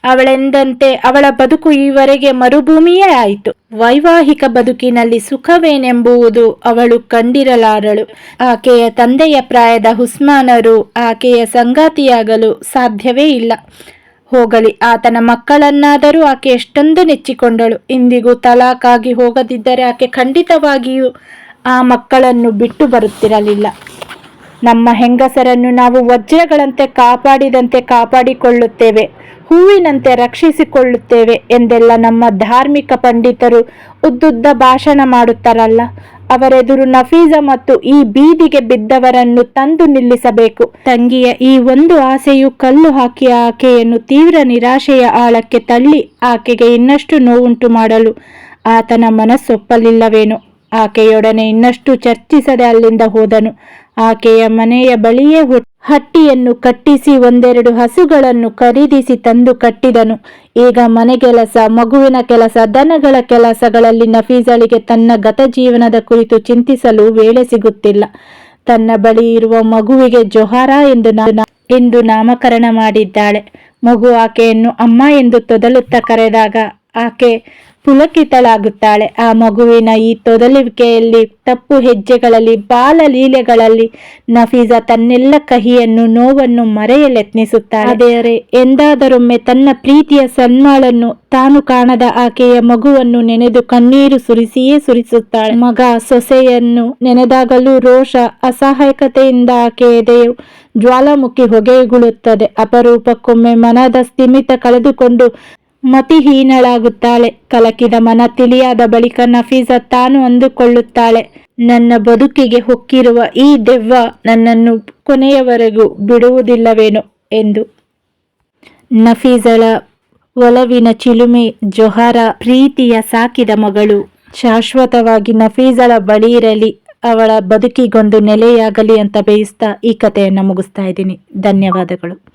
ಅವಳೆಂದಂತೆ ಅವಳ ಬದುಕು ಈವರೆಗೆ ಮರುಭೂಮಿಯೇ ಆಯಿತು. ವೈವಾಹಿಕ ಬದುಕಿನಲ್ಲಿ ಸುಖವೇನೆಂಬುವುದು ಅವಳು ಕಂಡಿರಲಾರಳು. ಆಕೆಯ ತಂದೆಯ ಪ್ರಾಯದ ಹುಸ್ಮಾನರು ಆಕೆಯ ಸಂಗಾತಿಯಾಗಲು ಸಾಧ್ಯವೇ ಇಲ್ಲ. ಹೋಗಲಿ, ಆತನ ಮಕ್ಕಳನ್ನಾದರೂ ಆಕೆ ಎಷ್ಟೊಂದು ನೆಚ್ಚಿಕೊಂಡಳು. ಇಂದಿಗೂ ತಲಾಕಾಗಿ ಹೋಗದಿದ್ದರೆ ಆಕೆ ಖಂಡಿತವಾಗಿಯೂ ಆ ಮಕ್ಕಳನ್ನು ಬಿಟ್ಟು ಬರುತ್ತಿರಲಿಲ್ಲ. ನಮ್ಮ ಹೆಂಗಸರನ್ನು ನಾವು ವಜ್ರಗಳಂತೆ ಕಾಪಾಡಿದಂತೆ ಕಾಪಾಡಿಕೊಳ್ಳುತ್ತೇವೆ, ಹೂವಿನಂತೆ ರಕ್ಷಿಸಿಕೊಳ್ಳುತ್ತೇವೆ ಎಂದೆಲ್ಲ ನಮ್ಮ ಧಾರ್ಮಿಕ ಪಂಡಿತರು ಉದ್ದುದ್ದ ಭಾಷಣ ಮಾಡುತ್ತಾರಲ್ಲ, ಅವರೆದುರು ನಫೀಜ ಮತ್ತು ಈ ಬೀದಿಗೆ ಬಿದ್ದವರನ್ನು ತಂದು ನಿಲ್ಲಿಸಬೇಕು. ತಂಗಿಯ ಈ ಒಂದು ಆಸೆಯು ಕಲ್ಲು ಹಾಕಿ ಆಕೆಯನ್ನು ತೀವ್ರ ನಿರಾಶೆಯ ಆಳಕ್ಕೆ ತಳ್ಳಿ ಆಕೆಗೆ ಇನ್ನಷ್ಟು ನೋವುಂಟು ಮಾಡಲು ಆತನ ಮನಸ್ಸೊಪ್ಪಲಿಲ್ಲವೇನೋ. ಆಕೆಯೊಡನೆ ಇನ್ನಷ್ಟು ಚರ್ಚಿಸದೆ ಅಲ್ಲಿಂದ ಹೋದನು. ಆಕೆಯ ಮನೆಯ ಬಳಿಯೇ ಹಟ್ಟಿಯನ್ನು ಕಟ್ಟಿಸಿ ಒಂದೆರಡು ಹಸುಗಳನ್ನು ಖರೀದಿಸಿ ತಂದು ಕಟ್ಟಿದನು. ಈಗ ಮನೆ ಕೆಲಸ, ಮಗುವಿನ ಕೆಲಸ, ದನಗಳ ಕೆಲಸಗಳಲ್ಲಿ ನಫೀಸಳಿಗೆ ತನ್ನ ಗತ ಜೀವನದ ಕುರಿತು ಚಿಂತಿಸಲು ವೇಳೆ ಸಿಗುತ್ತಿಲ್ಲ. ತನ್ನ ಬಳಿ ಇರುವ ಮಗುವಿಗೆ ಜೊಹಾರ ಎಂದು ಎಂದು ನಾಮಕರಣ ಮಾಡಿದ್ದಾಳೆ. ಮಗು ಆಕೆಯನ್ನು ಅಮ್ಮ ಎಂದು ತೊದಲುತ್ತ ಕರೆದಾಗ, ಆಕೆ ಪುಲಕಿತಳಾಗುತ್ತಾಳೆ. ಆ ಮಗುವಿನ ಈ ತೊದಲುವಿಕೆಯಲ್ಲಿ ತಪ್ಪು ಹೆಜ್ಜೆಗಳಲ್ಲಿ ಬಾಲ ಲೀಲೆಗಳಲ್ಲಿ ನಫೀಜಾ ತನ್ನೆಲ್ಲ ಕಹಿಯನ್ನು, ನೋವನ್ನು ಮರೆಯಲೆತ್ನಿಸುತ್ತಾಳೆ. ಆದರೆ ಎಂದಾದರೊಮ್ಮೆ ತನ್ನ ಪ್ರೀತಿಯ ಸನ್ಮಾಳನ್ನು ತಾನು ಕಾಣದ ಆಕೆಯ ಮಗುವನ್ನು ನೆನೆದು ಕಣ್ಣೀರು ಸುರಿಸಿಯೇ ಸುರಿಸುತ್ತಾಳೆ. ಮಗ ಸೊಸೆಯನ್ನು ನೆನೆದಾಗಲೂ ರೋಷ, ಅಸಹಾಯಕತೆಯಿಂದ ಆಕೆ ಎದೆಯು ಜ್ವಾಲಾಮುಖಿ ಹೊಗೆಗುಳುತ್ತದೆ. ಅಪರೂಪಕ್ಕೊಮ್ಮೆ ಮನದ ಸ್ಥಿಮಿತ ಕಳೆದುಕೊಂಡು ಮತಿಹೀನಳಾಗುತ್ತಾಳೆ. ಕಲಕಿದ ಮನ ತಿಳಿಯಾದ ಬಳಿಕ ನಫೀಸ ತಾನು ಅಂದುಕೊಳ್ಳುತ್ತಾಳೆ. ನನ್ನ ಬದುಕಿಗೆ ಹೊಕ್ಕಿರುವ ಈ ದೆವ್ವ ನನ್ನನ್ನು ಕೊನೆಯವರೆಗೂ ಬಿಡುವುದಿಲ್ಲವೇನೋ? ಎಂದು. ನಫೀಸಳ ಒಲವಿನ ಚಿಲುಮೆ ಜೊಹಾರ ಪ್ರೀತಿಯ ಸಾಕಿದ ಮಗಳು. ಶಾಶ್ವತವಾಗಿ ನಫೀಸಳ ಬಳಿ ಇರಲಿ, ಅವಳ ಬದುಕಿಗೊಂದು ನೆಲೆಯಾಗಲಿ ಅಂತ ಬೇಯಿಸ್ತಾ ಈ ಕಥೆಯನ್ನು ಮುಗಿಸ್ತಾ ಇದ್ದೀನಿ. ಧನ್ಯವಾದಗಳು.